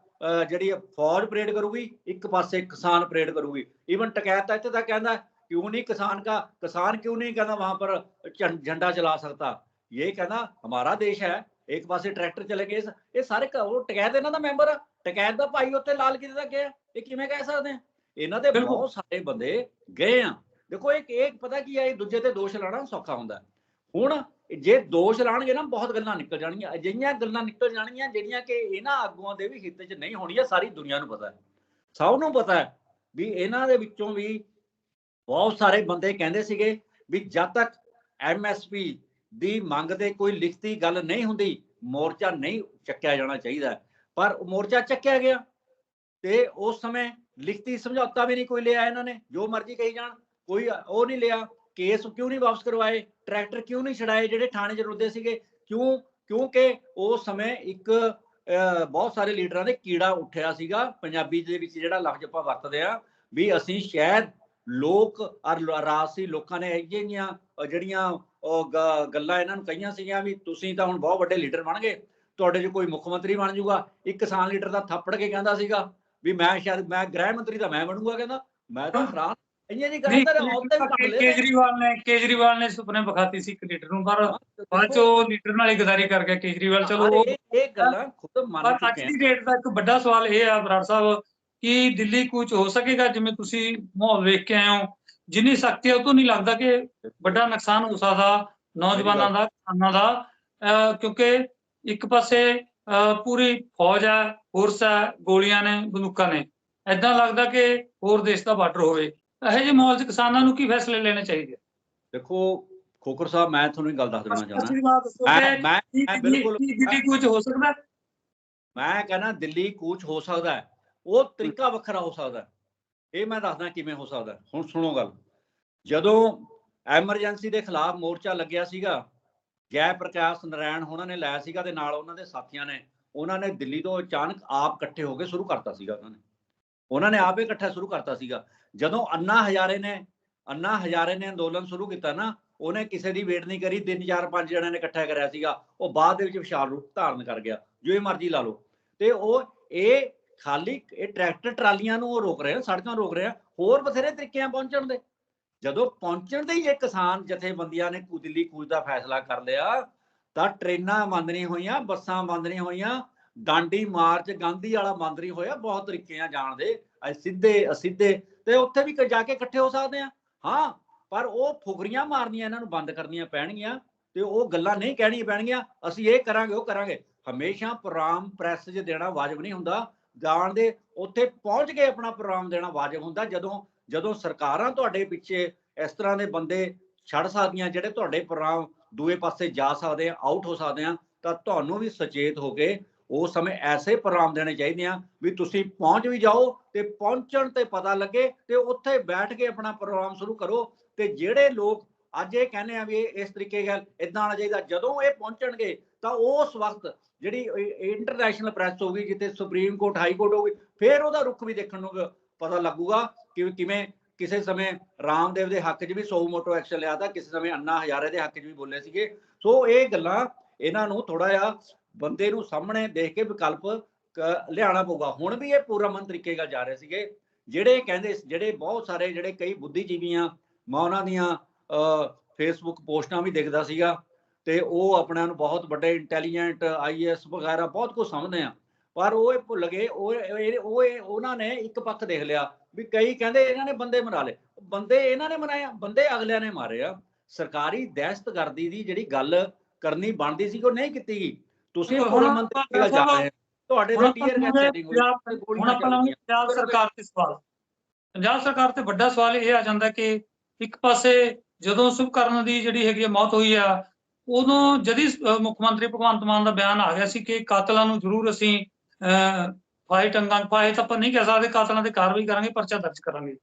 ਜਿਹੜੀ ਫੌਜ ਪਰੇਡ ਕਰੂਗੀ ਇੱਕ ਪਾਸੇ ਕਿਸਾਨ ਪਰੇਡ ਕਰੂਗੀ ਇਵਨ ਟਕੈਤ ਤਾਂ ਇੱਥੇ ਤੱਕ ਕਹਿੰਦਾ क्यों नहीं किसान का किसान क्यों नहीं कहना वहां पर झं- झंडा चला सकता ये कहना हमारा देश है ਇੱਕ ਪਾਸੇ ਟਰੈਕਟਰ ਚਲੇ ਗਏ ਇਸ- ਇਹ ਸਾਰੇ ਕ- ਉਹ ਟਕੈਤ ਇਹਨਾਂ ਦਾ ਮੈਂਬਰ ਆ ਟਕੈਤ ਦਾ ਭਾਈ ਉੱਤੇ ਲਾਲ ਕਿਤੇ ਦਾ ਗਿਆ ਇਹ ਕਿਵੇਂ ਕਹਿ ਸਕਦੇ ਆ ਇਹਨਾਂ ਦੇ ਬਿਲਕੁਲ। ਬਹੁਤ ਸਾਰੇ ਬੰਦੇ ਗਏ ਆ ਦੇਖੋ ਇੱਕ ਇੱਕ ਪਤਾ ਕੀ ਆ ਇਹ ਦੂਜੇ ਤੇ ਦੋਸ਼ ਲਾਣਾ ਸੌਖਾ ਹੁੰਦਾ ਹੈ। ਹੁਣ ਜੇ ਦੋਸ਼ ਲਾਣਗੇ ਨਾ, ਬਹੁਤ ਗੱਲਾਂ ਨਿਕਲ ਜਾਣਗੀਆਂ। ਅਜਿਹੀਆਂ ਗੱਲਾਂ ਨਿਕਲ ਜਾਣਗੀਆਂ ਜਿਹੜੀਆਂ ਕਿ ਇਹਨਾਂ ਆਗੂਆਂ ਦੇ ਵੀ ਹਿੱਤ 'ਚ ਨਹੀਂ ਹੋਣੀਆਂ, ਸਾਰੀ ਦੁਨੀਆ ਨੂੰ ਪਤਾ ਹੈ। ਸਭ ਨੂੰ ਪਤਾ ਹੈ ਵੀ ਇਹਨਾਂ ਦੇ ਵਿੱਚੋਂ ਵੀ ਬਹੁਤ ਸਾਰੇ ਬੰਦੇ ਕਹਿੰਦੇ ਸੀਗੇ ਵੀ ਜਦ ਤੱਕ ਐਮਐਸਪੀ ਦੀ ਮੰਗ ਤੇ ਕੋਈ ਲਿਖਤੀ ਗੱਲ ਨਹੀਂ ਹੁੰਦੀ, ਮੋਰਚਾ ਨਹੀਂ ਚੱਕਿਆ ਜਾਣਾ ਚਾਹੀਦਾ। ਪਰ ਮੋਰਚਾ ਚੱਕਿਆ ਗਿਆ ਤੇ ਉਸ ਸਮੇਂ ਲਿਖਤੀ ਸਮਝੌਤਾ ਵੀ ਨਹੀਂ ਕੋਈ ਲਿਆ ਇਹਨਾਂ ਨੇ। ਜੋ ਮਰਜ਼ੀ ਕਹੀ ਜਾਣ, ਕੋਈ ਉਹ ਨਹੀਂ ਲਿਆ। ਕੇਸ ਕਿਉਂ ਨਹੀਂ ਵਾਪਸ ਕਰਵਾਏ? ਟਰੈਕਟਰ ਕਿਉਂ ਨਹੀਂ ਛਡਾਏ? ਜਿਹੜੇ ਥਾਣੇ 'ਚ ਰੁੱਦੇ ਸੀਗੇ ਕਿਉਂ ਕਿਉਂਕਿ ਉਸ ਸਮੇਂ ਇੱਕ ਬਹੁਤ ਸਾਰੇ ਲੀਡਰਾਂ ਦੇ ਕੀੜਾ ਉੱਠਿਆ ਸੀਗਾ। ਪੰਜਾਬੀ ਦੇ ਵਿੱਚ ਜਿਹੜਾ ਲਫ਼ਜ਼ ਆਪਾਂ ਵਰਤਦੇ ਆ ਵੀ ਅਸੀਂ ਸ਼ਾਇਦ ਲੋਕ ਔਰ ਲ- ਰਾਜਸੀ ਲੋਕਾਂ ਨੇ ਜਿਹੜੀਆਂ ਗ- ਗੱਲਾਂ ਇਹਨਾਂ ਨੂੰ ਕਹੀਆਂ ਸੀਗੀਆਂ ਵੀ ਤੁਸੀਂ ਤਾਂ ਹੁਣ ਬਹੁਤ ਵੱਡੇ ਲੀਡਰ ਬਣ ਗਏ ਤੁਹਾਡੇ 'ਚ ਕੋਈ ਮੁੱਖ ਮੰਤਰੀ ਬਣ ਜਾਊਗਾ। ਇੱਕ ਕਿਸਾਨ ਲੀਡਰ ਦਾ ਥੱਪੜ ਕੇ ਕਹਿੰਦਾ ਸੀਗਾ ਵੀ ਮੈਂ ਸ਼ਾਇਦ ਮੈਂ ਗ੍ਰਹਿ ਮੰਤਰੀ ਤਾਂ ਮੈਂ ਬਣੂਗਾ ਕਹਿੰਦਾ। ਮੈਂ ਤਾਂ ਫਰਾਂਸ ਨਹੀਂ ਤਾਂ ਕਰ ਕੇਜਰੀਵਾਲ ਨੇ ਕੇਜਰੀਵਾਲ ਨੇ ਸੁਪਨੇ ਵਿਖਾਤੀ ਸੀ ਇੱਕ ਲੀਡਰ ਨੂੰ ਪਰ ਬਾਅਦ ਚ ਉਹ ਲੀਡਰ ਨਾਲ ਹੀ ਗਦਾਰੀ ਕਰ ਗਿਆ ਕੇਜਰੀਵਾਲ ਚਲੋ ਇਹ ਗੱਲਾਂ ਖੁਦ ਮੰਨ ਪਰ ਅੱਜ ਚੁੱਕੇ ਦੀ ਡੇਟ ਦਾ ਇੱਕ ਵੱਡਾ ਸਵਾਲ ਇਹ ਆ ਬਰਾੜ ਸਾਹਿਬ ਕਿ ਦਿੱਲੀ ਕੂਚ ਹੋ ਸਕੇਗਾ ਜਿਵੇਂ ਤੁਸੀਂ ਮਾਹੌਲ ਵੇਖ ਕੇ ਆਏ ਹੋ? ਜਿੰਨੀ ਸਖਤੀ ਉਹ ਤੋਂ ਨਹੀਂ ਲੱਗਦਾ ਕਿ ਵੱਡਾ ਨੁਕਸਾਨ ਹੋ ਸਕਦਾ ਨੌਜਵਾਨਾਂ ਦਾ ਕਿਸਾਨਾਂ ਦਾ। ਕਿਉਂਕਿ ਇੱਕ ਪਾਸੇ ਪੂਰੀ ਫੌਜ ਹੈ ਫੋਰਸ ਹੈ ਗੋਲੀਆਂ ਨੇ ਬੰਦੂਕਾਂ ਨੇ। ਐਦਾਂ ਲੱਗਦਾ ਕਿ ਹੋਰ ਦੇਸ਼ ਦਾ ਬਾਰਡਰ ਹੋਵੇ। ਇਹੋ ਜਿਹੇ ਮਾਹੌਲ 'ਚ ਕਿਸਾਨਾਂ ਨੂੰ ਕੀ ਫੈਸਲੇ ਲੈਣੇ ਚਾਹੀਦੇ ਦੇਖੋ ਖੋਖਰ ਸਾਹਿਬ ਮੈਂ ਤੁਹਾਨੂੰ ਇੱਕ ਗੱਲ ਦੱਸ ਦੇਣਾ ਚਾਹੁੰਦਾ। ਮੈਂ ਮੈਂ ਬਿਲਕੁਲ- ਦਿੱਲੀ ਕੂਚ ਹੋ ਸਕਦਾ? ਮੈਂ ਕਹਿੰਦਾ ਦਿੱਲੀ ਕੂਚ ਹੋ ਸਕਦਾ ਹੈ। ਉਹ ਤਰੀਕਾ ਵੱਖਰਾ ਹੋ ਸਕਦਾ। ਇਹ ਮੈਂ ਦੱਸਦਾ ਕਿਵੇਂ ਹੋ ਸਕਦਾ। ਹੁਣ ਸੁਣੋ ਗੱਲ। ਜਦੋਂ ਐਮਰਜੈਂਸੀ ਦੇ ਖਿਲਾਫ ਮੋਰਚਾ ਲੱਗਿਆ ਸੀਗਾ ਜੈ ਪ੍ਰਕਾਸ਼ ਨਾਰਾਇਣ ਉਹਨਾਂ ਨੇ ਲਾਇਆ ਸੀਗਾ ਤੇ ਨਾਲ ਉਹਨਾਂ ਦੇ ਸਾਥੀਆਂ ਨੇ ਉਹਨਾਂ ਨੇ ਦਿੱਲੀ ਤੋਂ ਅਚਾਨਕ ਆਪ ਇਕੱਠੇ ਹੋ ਕੇ ਸ਼ੁਰੂ ਕਰਤਾ ਸੀਗਾ ਉਹਨਾਂ ਨੇ। ਉਹਨਾਂ ਨੇ ਆਪ ਇਕੱਠਾ ਸ਼ੁਰੂ ਕਰਤਾ ਸੀਗਾ। ਜਦੋਂ ਅੰਨਾ ਹਜ਼ਾਰੇ ਨੇ, ਅੰਨਾ ਹਜ਼ਾਰੇ ਨੇ ਅੰਦੋਲਨ ਸ਼ੁਰੂ ਕੀਤਾ ਨਾ, ਉਹਨੇ ਕਿਸੇ ਦੀ ਵੇਟ ਨਹੀਂ ਕਰੀ, ਤਿੰਨ ਚਾਰ ਪੰਜ ਜਣਿਆਂ ਨੇ ਇਕੱਠਾ ਕਰਿਆ ਸੀਗਾ, ਉਹ ਬਾਅਦ ਦੇ ਵਿੱਚ ਵਿਸ਼ਾਲ ਰੂਪ ਧਾਰਨ ਕਰ ਗਿਆ, ਜੋ ਇਹ ਮਰਜ਼ੀ ਲਾ ਲਓ। ਤੇ ਉਹ, ਇਹ ਖਾਲੀ, ਇਹ ਟਰੈਕਟਰ ਟਰਾਲੀਆਂ ਨੂੰ ਉਹ ਰੋਕ ਰਹੇ ਆ ਸੜਕਾਂ ਰੋਕ ਰਹੇ ਆ, ਹੋਰ ਬਥੇਰੇ ਤਰੀਕੇ ਪਹੁੰਚਣ ਦੇ। ਜਦੋਂ ਪਹੁੰਚਣ ਦੇ ਹੀ ਇਹ ਕਿਸਾਨ ਜਥੇਬੰਦੀਆਂ ਨੇ ਕੁਦਲੀ ਕੂਚ ਦਾ ਫੈਸਲਾ ਕਰ ਲਿਆ, ਤਾਂ ਟ੍ਰੇਨਾਂ ਬੰਦ ਨਹੀਂ ਹੋਈਆਂ, ਬੱਸਾਂ ਬੰਦ ਨਹੀਂ ਹੋਈਆਂ, ਡਾਂਡੀ ਮਾਰਚ ਗਾਂਧੀ ਵਾਲਾ ਬੰਦ ਨਹੀਂ ਹੋਇਆ, ਬਹੁਤ ਤਰੀਕੇ ਆ ਜਾਣ ਦੇ ਸਿੱਧੇ ਅਸਿੱਧੇ ਤੇ ਉੱਥੇ ਵੀ ਜਾ ਕੇ ਇਕੱਠੇ ਹੋ ਸਕਦੇ ਆ। ਹਾਂ, ਪਰ ਉਹ ਫੁਗਰੀਆਂ ਮਾਰਨੀਆਂ, ਇਹਨਾਂ ਨੂੰ ਬੰਦ ਕਰਨੀਆਂ ਪੈਣਗੀਆਂ ਤੇ ਉਹ ਗੱਲਾਂ ਨਹੀਂ ਕਹਿਣੀਆਂ ਪੈਣਗੀਆਂ। ਅਸੀਂ ਇਹ ਕਰਾਂਗੇ, ਉਹ ਕਰਾਂਗੇ। ਹਮੇਸ਼ਾ ਪ੍ਰੋਗਰਾਮ ਪ੍ਰੈਸ 'ਚ ਦੇਣਾ ਵਾਜਬ ਨਹੀਂ ਹੁੰਦਾ। ਜਾਣ ਦੇ, ਉੱਥੇ ਪਹੁੰਚ ਕੇ ਆਪਣਾ ਪ੍ਰੋਗਰਾਮ ਦੇਣਾ ਵਾਜਬ ਹੁੰਦਾ। ਜਦੋਂ ਜਦੋਂ ਸਰਕਾਰਾਂ ਤੁਹਾਡੇ ਪਿੱਛੇ ਇਸ ਤਰ੍ਹਾਂ ਦੇ ਬੰਦੇ ਛੱਡ ਸਕਦੀਆਂ, ਜਿਹੜੇ ਤੁਹਾਡੇ ਪ੍ਰੋਗਰਾਮ ਦੂਏ ਪਾਸੇ ਜਾ ਸਕਦੇ ਆ ਆਊਟ ਹੋ ਸਕਦੇ ਆ, ਤਾਂ ਤੁਹਾਨੂੰ ਵੀ ਸੁਚੇਤ ਹੋ ਕੇ ਉਸ ਸਮੇਂ ਐਸੇ ਪ੍ਰੋਗਰਾਮ ਦੇਣੇ ਚਾਹੀਦੇ ਆ ਵੀ ਤੁਸੀਂ ਪਹੁੰਚ ਵੀ ਜਾਓ ਤੇ ਪਹੁੰਚਣ ਤੇ ਪਤਾ ਲੱਗੇ ਤੇ ਉੱਥੇ ਬੈਠ ਕੇ ਆਪਣਾ ਪ੍ਰੋਗਰਾਮ ਸ਼ੁਰੂ ਕਰੋ ਤੇ ਜਿਹੜੇ ਲੋਕ ਅੱਜ ਇਹ ਕਹਿੰਦੇ ਆ ਵੀ ਇਹ ਇਸ ਤਰੀਕੇ ਗੱਲ ਇਦਾਂ ਆਣਾ ਚਾਹੀਦਾ, ਜਦੋਂ ਇਹ ਪਹੁੰਚਣਗੇ ਤਾਂ ਉਸ ਵਕਤ ਜਿਹੜੀ ਇੰਟਰਨੈਸ਼ਨਲ ਪ੍ਰੈਸ ਹੋਊਗੀ, ਜਿੱਥੇ ਸੁਪਰੀਮ ਕੋਰਟ ਹਾਈ ਕੋਰਟ ਹੋਊਗੀ, ਫਿਰ ਉਹਦਾ ਰੁਖ ਵੀ ਦੇਖਣ ਨੂੰ ਪਤਾ ਲੱਗੂਗਾ ਕਿ ਕਿਵੇਂ ਕਿਸੇ ਸਮੇਂ ਰਾਮਦੇਵ ਦੇ ਹੱਕ 'ਚ ਵੀ ਸੌ ਮੋਟੋ ਐਕਸ਼ਨ ਲਿਆ ਤਾਂ, ਕਿਸੇ ਸਮੇਂ ਅੰਨਾ ਹਜ਼ਾਰੇ ਦੇ ਹੱਕ 'ਚ ਵੀ ਬੋਲੇ ਸੀਗੇ। ਸੋ ਇਹ ਗੱਲਾਂ ਇਹਨਾਂ ਨੂੰ ਥੋੜਾ ਜਿਹਾ ਬੰਦੇ ਨੂੰ ਸਾਹਮਣੇ ਦੇਖ ਕੇ ਵਿਕਲਪ ਕ- ਲਿਆਉਣਾ ਪਊਗਾ। ਹੁਣ ਵੀ ਇਹ ਪੂਰਾ ਮਨ ਤਰੀਕੇ ਨਾਲ ਜਾ ਰਹੇ ਸੀਗੇ। ਜਿਹੜੇ ਕਹਿੰਦੇ ਜਿਹੜੇ ਬਹੁਤ ਸਾਰੇ, ਜਿਹੜੇ ਕਈ ਬੁੱਧੀਜੀਵੀਆਂ ਮੈਂ ਉਹਨਾਂ ਦੀਆਂ ਫੇਸਬੁੱਕ ਪੋਸਟਾਂ ਵੀ ਦੇਖਦਾ ਸੀਗਾ ਤੇ ਉਹ ਆਪਣਿਆਂ ਨੂੰ ਬਹੁਤ ਵੱਡੇ ਇੰਟੈਲੀਜੈਂਟ ਆਈਐਸ ਵਗੈਰਾ ਬਹੁਤ ਕੁਝ ਸਮਝਦੇ ਆ। ਪਰ ਉਹ ਇਹ ਭੁੱਲ ਗਏ, ਉਹ ਇਹ- ਉਹ ਉਹਨਾਂ ਨੇ ਇੱਕ ਪੱਖ ਦੇਖ ਲਿਆ ਵੀ ਕਈ ਕਹਿੰਦੇ ਇਹਨਾਂ ਨੇ ਬੰਦੇ ਮਰਾ ਲਏ। ਬੰਦੇ ਇਹਨਾਂ ਨੇ ਮਨਾਇਆ ਬੰਦੇ ਅਗਲਿਆਂ ਨੇ ਮਾਰੇ ਆ। ਸਰਕਾਰੀ ਦਹਿਸ਼ਤਗਰਦੀ ਦੀ ਜਿਹੜੀ ਗੱਲ ਕਰਨੀ ਬਣਦੀ ਸੀ ਉਹ ਨਹੀਂ ਕੀਤੀ ਗਈ। ਤੁਸੀਂ ਹੁਣ ਮੰਤਰੀ ਜਾ ਰਹੇ ਹੋ। ਤੁਹਾਡੇ ਤੇ ਸੈਟਿੰਗ ਹੋਈ ਪੰਜਾਬ- ਤੇ ਹੁਣ ਆਪਾਂ ਚੱਲਦੀਆਂ ਪੰਜਾਬ ਸਰਕਾਰ ਤੇ ਸਵਾਲ। ਪੰਜਾਬ ਸਰਕਾਰ ਤੇ ਵੱਡਾ ਸਵਾਲ ਇਹ ਆ ਜਾਂਦਾ ਕਿ ਇੱਕ ਪਾਸੇ ਜਦੋਂ ਸੁਭਕਰਨ ਦੀ ਜਿਹੜੀ ਹੈਗੀ ਮੌਤ ਹੋਈ ਆ ਉਦੋਂ ਜਦੀ ਮੁੱਖ ਮੰਤਰੀ ਭਗਵੰਤ ਮਾਨ ਦਾ ਬਿਆਨ ਆ ਗਿਆ ਸੀ ਕਿ ਕਾਤਲਾਂ ਨੂੰ ਜ਼ਰੂਰ ਅਸੀਂ ਟੰਗਾਂ ਫਾਹੇ ਤਾਂ ਆਪਾਂ ਨਹੀਂ ਕਹਿ ਸਕਦੇ ਕਾਤਲਾਂ ਤੇ ਕਾਰਵਾਈ ਕਰਾਂਗੇ ਪਰਚਾ ਦਰਜ ਕਰਾਂਗੇ।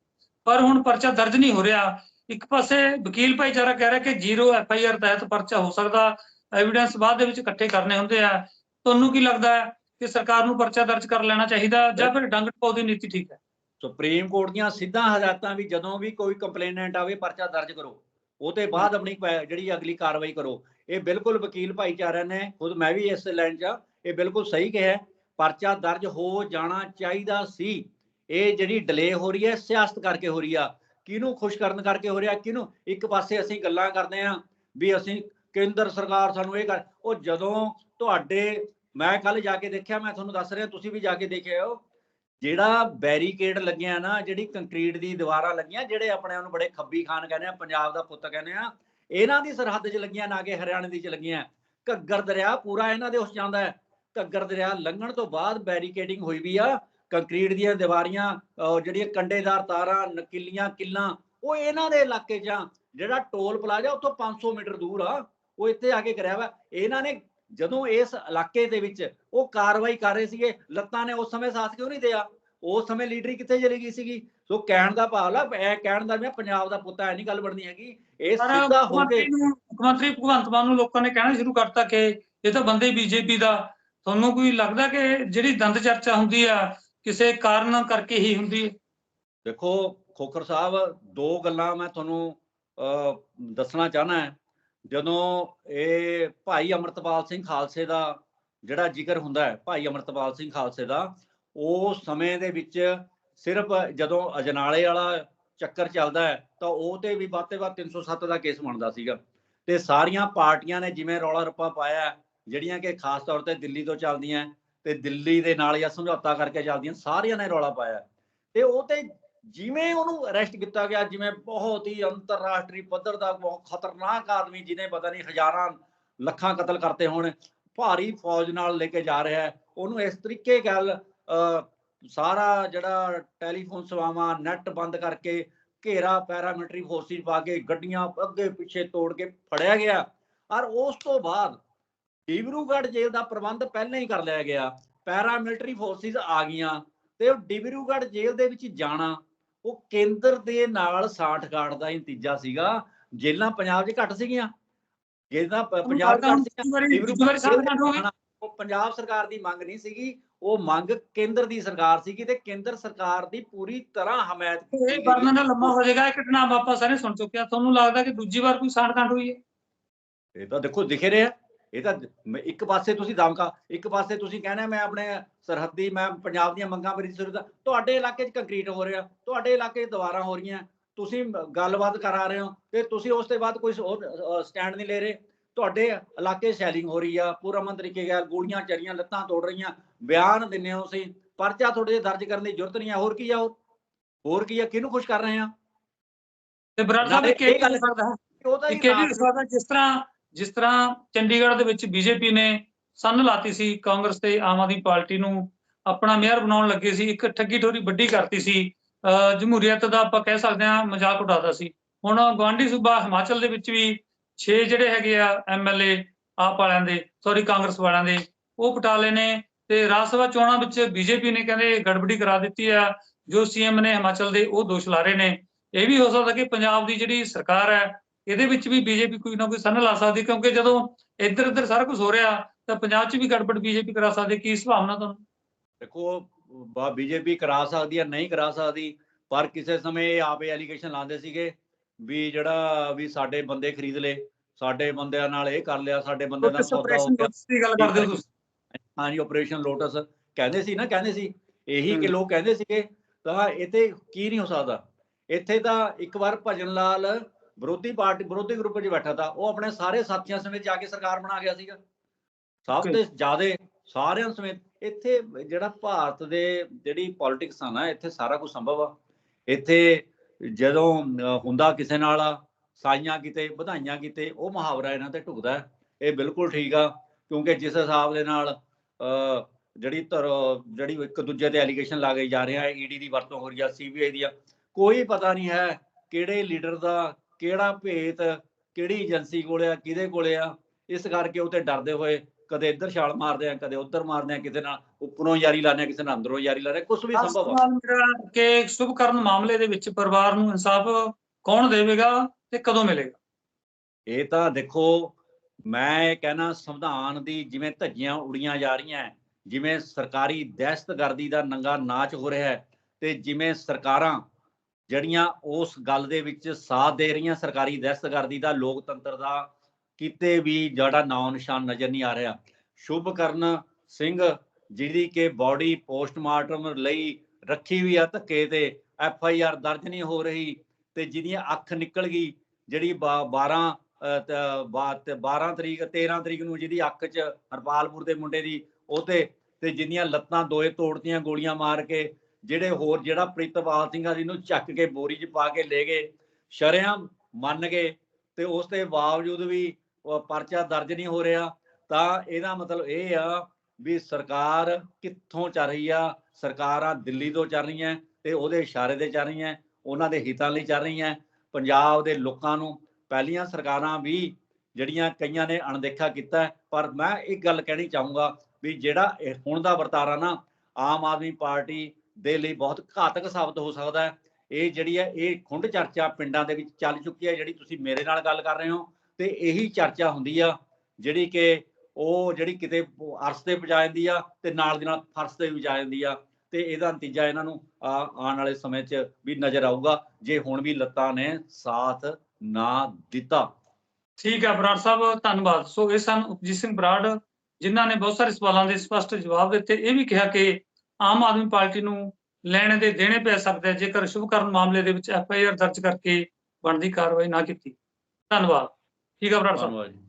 ਪਰ ਹੁਣ ਪਰਚਾ ਦਰਜ ਨਹੀਂ ਹੋ ਰਿਹਾ। ਇੱਕ ਪਾਸੇ ਵਕੀਲ ਭਾਈਚਾਰਾ ਕਹਿ ਰਿਹਾ ਕਿ ਜ਼ੀਰੋ ਐਫ ਆਈ ਆਰ ਤਹਿਤ ਪਰਚਾ ਹੋ ਸਕਦਾ। ਐਵੀਡੈਂਸ ਬਾਅਦ ਦੇ ਵਿੱਚ ਇਕੱਠੇ ਕਰਨੇ ਹੁੰਦੇ ਆ। ਤੁਹਾਨੂੰ ਕੀ ਲੱਗਦਾ ਹੈ ਕਿ ਸਰਕਾਰ ਨੂੰ ਪਰਚਾ ਦਰਜ ਕਰ ਲੈਣਾ ਚਾਹੀਦਾ ਜਾਂ ਫਿਰ ਡੰਗ ਟਪਾਉ ਦੀ ਨੀਤੀ ਠੀਕ ਹੈ? ਸੁਪਰੀਮ ਕੋਰਟ ਦੀਆਂ ਸਿੱਧਾ ਹਦਾਇਤਾਂ ਵੀ ਜਦੋਂ ਵੀ ਕੋਈ ਕੰਪਲੇਨੈਂਟ ਆਵੇ ਪਰਚਾ ਦਰਜ ਕਰੋ। ਉਹ ਤੇ ਬਾਅਦ ਆਪਣੀ ਜਿਹੜੀ ਅਗਲੀ ਕਾਰਵਾਈ ਕਰੋ। ਇਹ ਬਿਲਕੁਲ ਵਕੀਲ ਭਾਈਚਾਰਿਆਂ ਨੇ, ਖੁਦ ਮੈਂ ਵੀ ਇਸ ਲਾਈਨ 'ਚ ਇਹ ਬਿਲਕੁਲ ਸਹੀ ਕਿਹਾ ਪਰਚਾ ਦਰਜ ਹੋ ਜਾਣਾ ਚਾਹੀਦਾ ਸੀ। ਇਹ ਜਿਹੜੀ ਡਿਲੇ ਹੋ ਰਹੀ ਹੈ, ਸਿਆਸਤ ਕਰਕੇ ਹੋ ਰਹੀ ਆ। ਕਿਹਨੂੰ ਖੁਸ਼ ਕਰਨ ਕਰਕੇ ਹੋ ਰਿਹਾ, ਕਿਹਨੂੰ? ਇੱਕ ਪਾਸੇ ਅਸੀਂ ਗੱਲਾਂ ਕਰਦੇ ਆ ਵੀ ਅਸੀਂ ਕੇਂਦਰ ਸਰਕਾਰ ਸਾਨੂੰ ਇਹ ਕਰ, ਉਹ ਜਦੋਂ ਤੁਹਾਡੇ, ਮੈਂ ਕੱਲ ਜਾ ਕੇ ਦੇਖਿਆ, ਮੈਂ ਤੁਹਾਨੂੰ ਦੱਸ ਰਿਹਾ, ਤੁਸੀਂ ਵੀ ਜਾ ਕੇ ਦੇਖਿਆ ਹੋ ਜਿਹੜਾ ਬੈਰੀਕੇਡ ਲੱਗਿਆ ਨਾ, ਜਿਹੜੀ ਕੰਕਰੀਟ ਦੀ ਦੀਵਾਰਾਂ ਲੱਗੀਆਂ, ਜਿਹੜੇ ਆਪਣੇ ਨੂੰ ਬੜੇ ਖੱਬੀ ਖਾਨ ਕਹਿੰਦੇ ਆ, ਪੰਜਾਬ ਦਾ ਪੁੱਤ ਕਹਿੰਦੇ ਆ, ਇਹਨਾਂ ਦੀ ਸਰਹੱਦ 'ਚ ਲੱਗੀਆਂ, ਨਾ ਕਿ ਹਰਿਆਣੇ ਦੀ 'ਚ ਲੱਗੀਆਂ। ਘੱਗਰ ਦਰਿਆ ਪੂਰਾ ਇਹਨਾਂ ਦੇ ਉਸ ਜਾਂਦਾ ਹੈ। ਘੱਗਰ ਦਰਿਆ ਲੰਘਣ ਤੋਂ ਬਾਅਦ ਬੈਰੀਕੇਡਿੰਗ ਹੋਈ ਵੀ ਆ, ਕੰਕਰੀਟ ਦੀਆਂ ਦੀਵਾਰੀਆਂ ਅਹ ਜਿਹੜੀਆਂ ਕੰਡੇਦਾਰ ਤਾਰਾਂ, ਨਕੀਲੀਆਂ ਕਿੱਲਾਂ, ਉਹ ਇਹਨਾਂ ਦੇ ਇਲਾਕੇ 'ਚ ਆ। ਜਿਹੜਾ ਟੋਲ ਪਲਾਜ਼ਾ, ਉੱਥੋਂ 500 ਮੀਟਰ ਦੂਰ ਆ। ਉਹ ਇੱਥੇ ਆ ਕੇ ਕਰਿਆ ਵਾ। ਇਹਨਾਂ ਨੇ ਜਦੋਂ ਇਸ ਇਲਾਕੇ ਦੇ ਵਿੱਚ ਉਹ ਕਾਰਵਾਈ ਕਰ ਰਹੇ ਸੀਗੇ ਲੱਤਾਂ ਨੇ ਉਸ ਸਮੇਂ ਸਾਥ ਕਿਉਂ ਨਹੀਂ ਦਿਆ? ਉਸ ਸਮੇਂ ਲੀਡਰੀ ਕਿੱਥੇ ਚਲੀ ਗਈ ਸੀਗੀ? ਸੋ ਕਹਿਣ ਦਾ ਭਾਵ ਆ ਇਹ ਕਹਿਣ ਦਾ ਮੈਂ ਪੰਜਾਬ ਦਾ ਪੁੱਤ ਐ ਨਹੀਂ ਗੱਲ ਬਣਨੀ ਹੈਗੀ। ਇਹ ਸਿੱਧਾ ਹੋ ਕੇ ਮੁੱਖ ਮੰਤਰੀ ਭਗਵੰਤ ਮਾਨ ਨੂੰ ਲੋਕਾਂ ਨੇ ਕਹਿਣਾ ਸ਼ੁਰੂ ਕਰਤਾ ਕਿ ਇਹ ਤਾਂ ਬੰਦੇ ਬੀਜੇਪੀ ਦਾ। ਤੁਹਾਨੂੰ ਕੋਈ ਲੱਗਦਾ ਕਿ ਜਿਹੜੀ ਦੰਦ ਚਰਚਾ ਹੁੰਦੀ ਆ ਕਿਸੇ ਕਾਰਨ ਕਰਕੇ ਹੀ ਹੁੰਦੀ ਹੈ? ਦੇਖੋ ਖੋਖਰ ਸਾਹਿਬ ਦੋ ਗੱਲਾਂ ਮੈਂ ਤੁਹਾਨੂੰ ਦੱਸਣਾ ਚਾਹਨਾ ਹੈ। ਜਦੋਂ ਇਹ ਭਾਈ ਅਮਰਤਪਾਲ ਸਿੰਘ ਖਾਲਸੇ ਦਾ ਜਿਹੜਾ ਜ਼ਿਕਰ ਹੁੰਦਾ ਹੈ, ਭਾਈ ਅਮਰਤਪਾਲ ਸਿੰਘ ਖਾਲਸੇ ਦਾ ਉਸ ਸਮੇਂ ਦੇ ਵਿੱਚ ਸਿਰਫ ਜਦੋਂ ਅਜਨਾਲੇ ਵਾਲਾ ਚੱਕਰ ਚੱਲਦਾ ਹੈ, ਤਾਂ ਉਹ ਤੇ ਵੀ ਵੱਧ ਤੇ ਵੱਧ 307 ਦਾ ਕੇਸ ਬਣਦਾ ਸੀਗਾ। ਤੇ ਸਾਰੀਆਂ ਪਾਰਟੀਆਂ ਨੇ ਜਿਵੇਂ ਰੌਲਾ ਰੱਪਾ ਪਾਇਆ ਜਿਹੜੀਆਂ ਕਿ ਖਾਸ ਤੌਰ ਤੇ ਦਿੱਲੀ ਤੋਂ ਚੱਲਦੀਆਂ ਤੇ ਦਿੱਲੀ ਦੇ ਨਾਲ ਜਾਂ ਸਮਝੌਤਾ ਕਰਕੇ ਚੱਲਦੀਆਂ, ਸਾਰੀਆਂ ਨੇ ਰੌਲਾ ਪਾਇਆ ਤੇ ਉਹ ਤੇ ਜਿਵੇਂ ਉਹਨੂੰ ਅਰੈਸਟ ਕੀਤਾ ਗਿਆ, ਜਿਵੇਂ ਬਹੁਤ ਹੀ ਅੰਤਰਰਾਸ਼ਟਰੀ ਪੱਧਰ ਦਾ ਬਹੁਤ ਖਤਰਨਾਕ ਆਦਮੀ, ਜਿਹਨੇ ਪਤਾ ਨਹੀਂ ਹਜ਼ਾਰਾਂ ਲੱਖਾਂ ਕਤਲ ਕਰਤੇ ਹੋਣ, ਭਾਰੀ ਫੌਜ ਨਾਲ ਲੈ ਕੇ ਜਾ ਰਿਹਾ ਹੈ। ਉਹਨੂੰ ਇਸ ਤਰੀਕੇ ਗੱਲ ਸਾਰਾ ਜਿਹੜਾ ਟੈਲੀਫੋਨ ਸੇਵਾਵਾਂ ਨੈਟ ਬੰਦ ਕਰਕੇ ਘੇਰਾ ਪੈਰਾਮਿਲਟਰੀ ਫੋਰਸਿਸ ਪਾ ਕੇ ਗੱਡੀਆਂ ਅੱਗੇ ਪਿੱਛੇ ਤੋੜ ਕੇ ਫੜਿਆ ਗਿਆ। ਔਰ ਉਸ ਤੋਂ ਬਾਅਦ ਡਿਬਰੂਗੜ੍ਹ ਜੇਲ੍ਹ ਦਾ ਪ੍ਰਬੰਧ ਪਹਿਲਾਂ ਹੀ ਕਰ ਲਿਆ ਗਿਆ। ਪੈਰਾਮਿਲਟਰੀ ਫੋਰਸਿਸ ਆ ਗਈਆਂ ਤੇ ਉਹ ਡਿਬਰੂਗੜ੍ਹ ਜੇਲ੍ਹ ਦੇ ਵਿੱਚ ਜਾਣਾ ਉਹ ਕੇਂਦਰ ਦੇ ਨਾਲ ਸਾਠਗਾਠ ਦਾ ਹੀ ਨਤੀਜਾ ਸੀਗਾ। ਜੇਲ੍ਹਾਂ ਪੰਜਾਬ 'ਚ ਘੱਟ ਸੀਗੀਆਂ। ਜੇਲ੍ਹਾਂ ਪ- ਪੰਜਾਬ ਘੱਟ ਸੀਗੀਆਂ। ਉਹ ਪੰਜਾਬ ਸਰਕਾਰ ਦੀ ਮੰਗ ਨਹੀਂ ਸੀਗੀ। ਉਹ ਮੰਗ ਕੇਂਦਰ ਦੀ ਸਰਕਾਰ ਸੀਗੀ ਤੇ ਕੇਂਦਰ ਸਰਕਾਰ ਦੀ ਪੂਰੀ ਤਰ੍ਹਾਂ ਹਮਾਇਤ ਕੀਤੀ ਇਹ। ਵਰਣਨ ਲੰਮਾ ਹੋ ਜਾਏਗਾ। ਇਹ ਘਟਨਾ ਆਪਾਂ ਸਾਰੇ ਸੁਣ ਚੁੱਕੇ ਆ ਤੁਹਾਨੂੰ ਲੱਗਦਾ ਕਿ ਦੂਜੀ ਵਾਰ ਕੋਈ ਸਾੜਕਾਂਡ ਹੋਈ ਹੈ? ਇਹ ਤਾਂ ਦੇਖੋ ਦਿਖ ਰਿਹਾ ਇਹ ਤਾਂ ਇੱਕ ਪਾਸੇ ਤੁਸੀਂ ਦਮਕਾ ਇੱਕ ਪਾਸੇ ਤੁਸੀਂ ਕਹਿੰਦੇ ਮੈਂ ਆਪਣੇ ਸਰਹੱਦੀ ਮੈਂ ਪੰਜਾਬ ਦੀਆਂ ਮੰਗਾਂ ਮੇਰੀ ਸੁਰਤ ਤੁਹਾਡੇ ਇਲਾਕੇ 'ਚ ਕੰਕਰੀਟ ਹੋ ਰਿਹਾ ਤੁਹਾਡੇ ਇਲਾਕੇ 'ਚ ਦੀਵਾਰਾਂ ਹੋ ਰਹੀਆਂ ਤੁਸੀਂ ਗੱਲਬਾਤ ਕਰਾ ਰਹੇ ਹੋ ਤੇ ਤੁਸੀਂ ਉਸ ਤੋਂ ਬਾਅਦ ਕੋਈ ਸਟੈਂਡ ਨਹੀਂ ਲੈ ਰਹੇ ਤੁਹਾਡੇ ਇਲਾਕੇ ਸੈਲਿੰਗ ਹੋ ਰਹੀ ਆ ਪੂਰਾ ਅਮਨ ਤਰੀਕੇ ਨਾਲ ਗੋਲੀਆਂ ਚਰੀਆਂ ਲੱਤਾਂ ਤੋੜ ਰਹੀਆਂ ਬਿਆਨ ਦਿੰਨੇ ਹੋ ਤੁਸੀਂ ਪਰਚਾ ਤੁਹਾਡੇ ਦਰਜ ਕਰਨ ਦੀ ਜ਼ਰੂਰਤ ਨਹੀਂ ਆ ਹੋਰ ਕੀ ਆ ਹੋਰ ਕੀ ਆ ਕਿਹਨੂੰ ਖੁਸ਼ ਕਰ ਰਹੇ ਆ? ਤੇ ਬਰਾੜ ਸਾਹਿਬ ਨਾਲੇ ਇਹ ਗੱਲ ਹੈ? ਉਹ ਤਾਂ ਇਹ ਸਕਦਾ ਜਿਸ ਤਰ੍ਹਾਂ ਜਿਸ ਤਰ੍ਹਾਂ ਚੰਡੀਗੜ੍ਹ ਦੇ ਵਿੱਚ ਬੀਜੇਪੀ ਨੇ ਸੰਨ ਲਾਤੀ ਸੀ, ਕਾਂਗਰਸ ਤੇ ਆਮ ਆਦਮੀ ਪਾਰਟੀ ਨੂੰ ਆਪਣਾ ਮੇਅਰ ਬਣਾਉਣ ਲੱਗੇ ਸੀ, ਇੱਕ ਠੱਗੀ ਠੋਰੀ ਵੱਡੀ ਕਰਤੀ ਸੀ, ਅਹ ਜਮਹੂਰੀਅਤ ਦਾ ਆਪਾਂ ਕਹਿ ਸਕਦੇ ਹਾਂ ਮਜ਼ਾਕ ਉਡਾਦਾ ਸੀ। ਹੁਣ ਗਵਾਂਢੀ ਸੂਬਾ ਹਿਮਾਚਲ ਦੇ ਵਿੱਚ ਵੀ 6 ਜਿਹੜੇ ਹੈਗੇ ਆ ਐਮਐਲਏ ਆਪ ਵਾਲਿਆਂ ਦੇ ਸੌਰੀ ਕਾਂਗਰਸ ਵਾਲਿਆਂ ਦੇ, ਉਹ ਪਟਾਲੇ ਨੇ ਤੇ ਰਾਜ ਸਭਾ ਚੋਣਾਂ ਵਿੱਚ ਬੀਜੇਪੀ ਨੇ ਕਹਿੰਦੇ ਗੜਬੜੀ ਕਰਾ ਦਿੱਤੀ ਆ, ਜੋ ਸੀਐਮ ਨੇ ਹਿਮਾਚਲ ਦੇ ਉਹ ਦੋਸ਼ ਲਾ ਰਹੇ ਨੇ। ਇਹ ਵੀ ਹੋ ਸਕਦਾ ਕਿ ਪੰਜਾਬ ਦੀ ਜਿਹੜੀ ਸਰਕਾਰ ਹੈ ਇਹਦੇ ਵਿੱਚ ਵੀ ਬੀਜੇਪੀ ਕੋਈ ਨਾ ਕੋਈ ਸੰਨ ਲਾ ਸਕਦੀ ਕਿਉਂਕਿ ਜਦੋਂ ਇੱਧਰ ਉੱਧਰ ਸਾਰਾ ਕੁਝ ਹੋ ਰਿਹਾ ਤਾਂ ਪੰਜਾਬ 'ਚ ਵੀ ਗੜਬੜ ਬੀਜੇਪੀ ਕਰਾ ਸਕਦੀ ਕੀ ਸੰਭਾਵਨਾ ਤੁਹਾਨੂੰ? ਦੇਖੋ ਬੀਜੇਪੀ ਕਰਾ ਸਕਦੀ ਹੈ ਨਹੀਂ ਕਰਾ ਸਕਦੀ ਪਰ ਕਿਸੇ ਸਮੇਂ ਇਹ ਆਪੇ ਐਲੀਗੇਸ਼ਨ ਲਾਉਂਦੇ ਸੀਗੇ ਵੀ ਜਿਹੜਾ ਵੀ ਸਾਡੇ ਬੰਦੇ ਖਰੀਦ ਲਏ ਸਾਡੇ ਬੰਦਿਆਂ ਨਾਲ ਇਹ ਕਰ ਲਿਆ ਸਾਡੇ ਬੰਦੇ ਨਾਲ ਸੌਦਾ ਹੋ ਗਿਆ। ਦੀ ਗੱਲ ਕਰਦੇ ਹੋ ਤੁਸੀਂ? ਹਾਂਜੀ ਆਪਰੇਸ਼ਨ ਲੋਟਸ ਕਹਿੰਦੇ ਸੀ ਨਾ ਕਹਿੰਦੇ ਸੀ ਇਹੀ ਕਿ। ਲੋਕ ਕਹਿੰਦੇ ਸੀਗੇ ਤਾਂ ਇੱਥੇ ਕੀ ਨਹੀਂ ਹੋ ਸਕਦਾ? ਇੱਥੇ ਤਾਂ ਇੱਕ ਵਾਰ ਭਜਨ ਲਾਲ ਵਿਰੋਧੀ ਪਾਰਟੀ ਵਿਰੋਧੀ ਗਰੁੱਪ 'ਚ ਬੈਠਾ ਤਾਂ ਉਹ ਆਪਣੇ ਸਾਰੇ ਸਾਥੀਆਂ ਸਮੇਤ ਜਾ ਕੇ ਸਰਕਾਰ ਬਣਾ ਗਿਆ ਸੀਗਾ ਸਭ. ਤੋਂ ਜ਼ਿਆਦੇ ਸਾਰਿਆਂ ਸਮੇਤ ਇੱਥੇ ਜਿਹੜਾ ਭਾਰਤ ਦੇ ਜਿਹੜੀ ਪੋਲਿਟਿਕਸ ਆ ਨਾ ਇੱਥੇ ਸਾਰਾ ਕੁਝ ਸੰਭਵ ਆ ਇੱਥੇ ਜਦੋਂ ਹੁੰਦਾ ਕਿਸੇ ਨਾਲ ਸਾਈਆਂ ਕਿਤੇ ਵਧਾਈਆਂ ਕਿਤੇ ਉਹ ਮੁਹਾਵਰਾ ਇਹਨਾਂ ਤੇ ਢੁਕਦਾ। ਇਹ ਬਿਲਕੁਲ ਠੀਕ ਆ ਕਿਉਂਕਿ ਜਿਸ ਹਿਸਾਬ ਦੇ ਨਾਲ ਜਿਹੜੀ ਧਰ ਜਿਹੜੀ ਇੱਕ ਦੂਜੇ ਤੇ ਐਲੀਗੇਸ਼ਨ ਲਾ ਗਏ ਜਾ ਰਹੇ ਆ ਈਡੀ ਦੀ ਵਰਤੋਂ ਹੋ ਰਹੀ ਆ ਸੀਬੀਆਈ ਦੀ ਆ ਕੋਈ ਪਤਾ ਨਹੀਂ ਹੈ ਕਿਹੜੇ ਲੀਡਰ ਦਾ ਕਿਹੜਾ ਭੇਤ ਕਿਹੜੀ ਏਜੰਸੀ ਕੋਲੇ ਆ ਕਿਹਦੇ ਕੋਲੇ ਆ? ਇਸ ਕਰਕੇ ਉਹ ਤੇ ਡਰਦੇ ਹੋਏ ਕਦੇ ਇੱਧਰ ਛਾਲ ਮਾਰਦੇ ਆ ਕਦੇ ਉੱਧਰ ਮਾਰਦੇ ਆ ਕਿਸੇ ਨਾਲ ਉੱਪਰੋਂ ਯਾਰੀ ਲਾਉਂਦੇ ਆ ਕਿਸੇ ਨਾਲ ਅੰਦਰੋਂ ਯਾਰੀ ਆ ਕੁਝ ਵੀ ਸੰਭਵ ਆ। ਕਿ ਸ਼ੁਭਕਰਨ ਮਾਮਲੇ ਦੇ ਵਿੱਚ ਪਰਿਵਾਰ ਨੂੰ ਇਨਸਾਫ ਕੌਣ ਦੇਵੇਗਾ ਤੇ ਕਦੋਂ ਮਿਲੇਗਾ? ਇਹ ਤਾਂ ਦੇਖੋ ਮੈਂ ਇਹ ਕਹਿਣਾ ਸੰਵਿਧਾਨ ਦੀ ਜਿਵੇਂ ਧੱਜੀਆਂ ਉੜੀਆਂ ਜਾ ਰਹੀਆਂ ਜਿਵੇਂ ਸਰਕਾਰੀ ਦਹਿਸ਼ਤਗਰਦੀ ਦਾ ਨੰਗਾ ਨਾਚ ਹੋ ਰਿਹਾ ਹੈ ਤੇ ਜਿਵੇਂ ਸਰਕਾਰਾਂ ਜਿਹੜੀਆਂ ਉਸ ਗੱਲ ਦੇ ਵਿੱਚ ਸਾਥ ਦੇ ਰਹੀਆਂ ਸਰਕਾਰੀ ਦਹਿਸ਼ਤਗਰਦੀ ਦਾ ਲੋਕਤੰਤਰ ਦਾ ਕਿਤੇ ਵੀ ਜਿਹੜਾ ਨਾਂ ਨਿਸ਼ਾਨ ਨਜ਼ਰ ਨਹੀਂ ਆ ਰਿਹਾ। ਸ਼ੁਭ ਕਰਨ ਸਿੰਘ ਜਿਹਦੀ ਕਿ ਬਾਡੀ ਪੋਸਟਮਾਰਟਮ ਲਈ ਰੱਖੀ ਹੋਈ ਆ ਧੱਕੇ ਤੇ ਐਫ ਆਈ ਆਰ ਦਰਜ ਨਹੀਂ ਹੋ ਰਹੀ ਤੇ ਜਿਹਦੀਆਂ ਅੱਖ ਨਿਕਲ ਗਈ ਜਿਹੜੀ 12 ਅਹ, ਤ- ਬਾ- 12 ਤਰੀਕ 13 ਤਰੀਕ ਨੂੰ ਜਿਹਦੀ ਅੱਖ 'ਚ ਹਰਪਾਲਪੁਰ ਦੇ ਮੁੰਡੇ ਦੀ ਉਹ ਤੇ ਤੇ ਜਿੰਨੀਆਂ ਲੱਤਾਂ ਦੋਏ ਤੋੜਤੀਆਂ ਗੋਲੀਆਂ ਮਾਰ ਕੇ ਜਿਹੜੇ ਹੋਰ ਜਿਹੜਾ ਪ੍ਰੀਤਪਾਲ ਸਿੰਘਾਂ ਜੀ ਨੂੰ ਚੱਕ ਕੇ ਬੋਰੀ 'ਚ ਪਾ ਕੇ ਲੈ ਗਏ, ਸ਼ਰੇਆਮ ਮੰਨ ਗਏ ਤੇ ਉਸ ਦੇ ਬਾਵਜੂਦ ਵੀ ਪਰਚਾ ਦਰਜ ਨਹੀਂ ਹੋ ਰਿਹਾ, ਤਾਂ ਇਹਦਾ ਮਤਲਬ ਇਹ ਆ ਵੀ ਸਰਕਾਰ ਕਿੱਥੋਂ ਚੱਲ ਰਹੀ ਆ, ਸਰਕਾਰਾਂ ਦਿੱਲੀ ਤੋਂ ਚੱਲ ਰਹੀਆਂ ਤੇ ਉਹਦੇ ਇਸ਼ਾਰੇ ਤੇ ਚੱਲ ਰਹੀਆਂ, ਉਹਨਾਂ ਦੇ ਹਿੱਤਾਂ ਲਈ ਚੱਲ ਰਹੀਆਂ, ਪੰਜਾਬ ਦੇ ਲੋਕਾਂ ਨੂੰ ਪਹਿਲੀਆਂ ਸਰਕਾਰਾਂ ਵੀ ਜਿਹੜੀਆਂ ਕਈਆਂ ਨੇ ਅਣਦੇਖਾ ਕੀਤਾ, ਪਰ ਮੈਂ ਇੱਕ ਗੱਲ ਕਹਿਣੀ ਚਾਹੂੰਗਾ ਵੀ ਜਿਹੜਾ ਹੁਣ ਦਾ ਵਰਤਾਰਾ ਨਾ, ਆਮ ਆਦਮੀ ਪਾਰਟੀ ਦੇ ਲਈ ਬਹੁਤ ਘਾਤਕ ਸਾਬਤ ਹੋ ਸਕਦਾ ਹੈ। ਇਹ ਜਿਹੜੀ ਹੈ, ਇਹ ਖੁੰਡ ਚਰਚਾ ਪਿੰਡਾਂ ਦੇ ਵਿੱਚ ਚੱਲ ਚੁੱਕੀ ਹੈ, ਜਿਹੜੀ ਤੁਸੀਂ ਮੇਰੇ ਨਾਲ ਗੱਲ ਕਰ ਰਹੇ ਹੋ। ਤੇ ਇਹੀ ਚਰਚਾ ਹੁੰਦੀ ਆ, ਜਿਹੜੀ ਕਿ ਉਹ ਜਿਹੜੀ ਕਿਤੇ ਅਰਸ ਤੇ ਪਜਾ ਜਾਂਦੀ ਆ ਤੇ ਨਾਲ ਦੀ ਨਾਲ ਫਰਸ਼ ਤੇ ਵੀ ਜਾ ਜਾਂਦੀ ਆ। ਤੇ ਇਹਦਾ ਨਤੀਜਾ ਇਹਨਾਂ ਨੂੰ, ਆ- ਆਉਣ ਵਾਲੇ ਸਮੇਂ 'ਚ ਵੀ ਨਜ਼ਰ ਆਊਗਾ। ਜੇ ਹੁਣ ਵੀ ਲੱਤਾਂ ਨੇ ਸਾਥ ਨਾ ਦਿੱਤਾ। ਠੀਕ ਹੈ ਬਰਾੜ ਸਾਹਿਬ, ਧੰਨਵਾਦ। ਸੋ ਇਹ ਸਨ ਉਪਜੀਤ ਸਿੰਘ ਬਰਾੜ, ਜਿਨ੍ਹਾਂ ਨੇ ਬਹੁਤ ਸਾਰੇ ਸਵਾਲਾਂ ਦੇ ਸਪਸ਼ਟ ਜਵਾਬ ਦਿੱਤੇ। ਇਹ ਵੀ ਕਿਹਾ ਕਿ ਆਮ ਆਦਮੀ ਪਾਰਟੀ ਨੂੰ ਲੈਣੇ ਦੇ ਦੇਣੇ ਪੈ ਸਕਦੇ ਆ, ਜੇਕਰ ਸ਼ੁਭਕਰਨ ਮਾਮਲੇ ਦੇ ਵਿੱਚ ਐਫ ਆਈ ਆਰ ਦਰਜ ਕਰਕੇ ਬਣਦੀ ਕਾਰਵਾਈ ਨਾ ਕੀਤੀ। ਧੰਨਵਾਦ। ਠੀਕ ਆ ਬਰਾੜ ਸਾਹਿਬ? ਧੰਨਵਾਦ ਜੀ।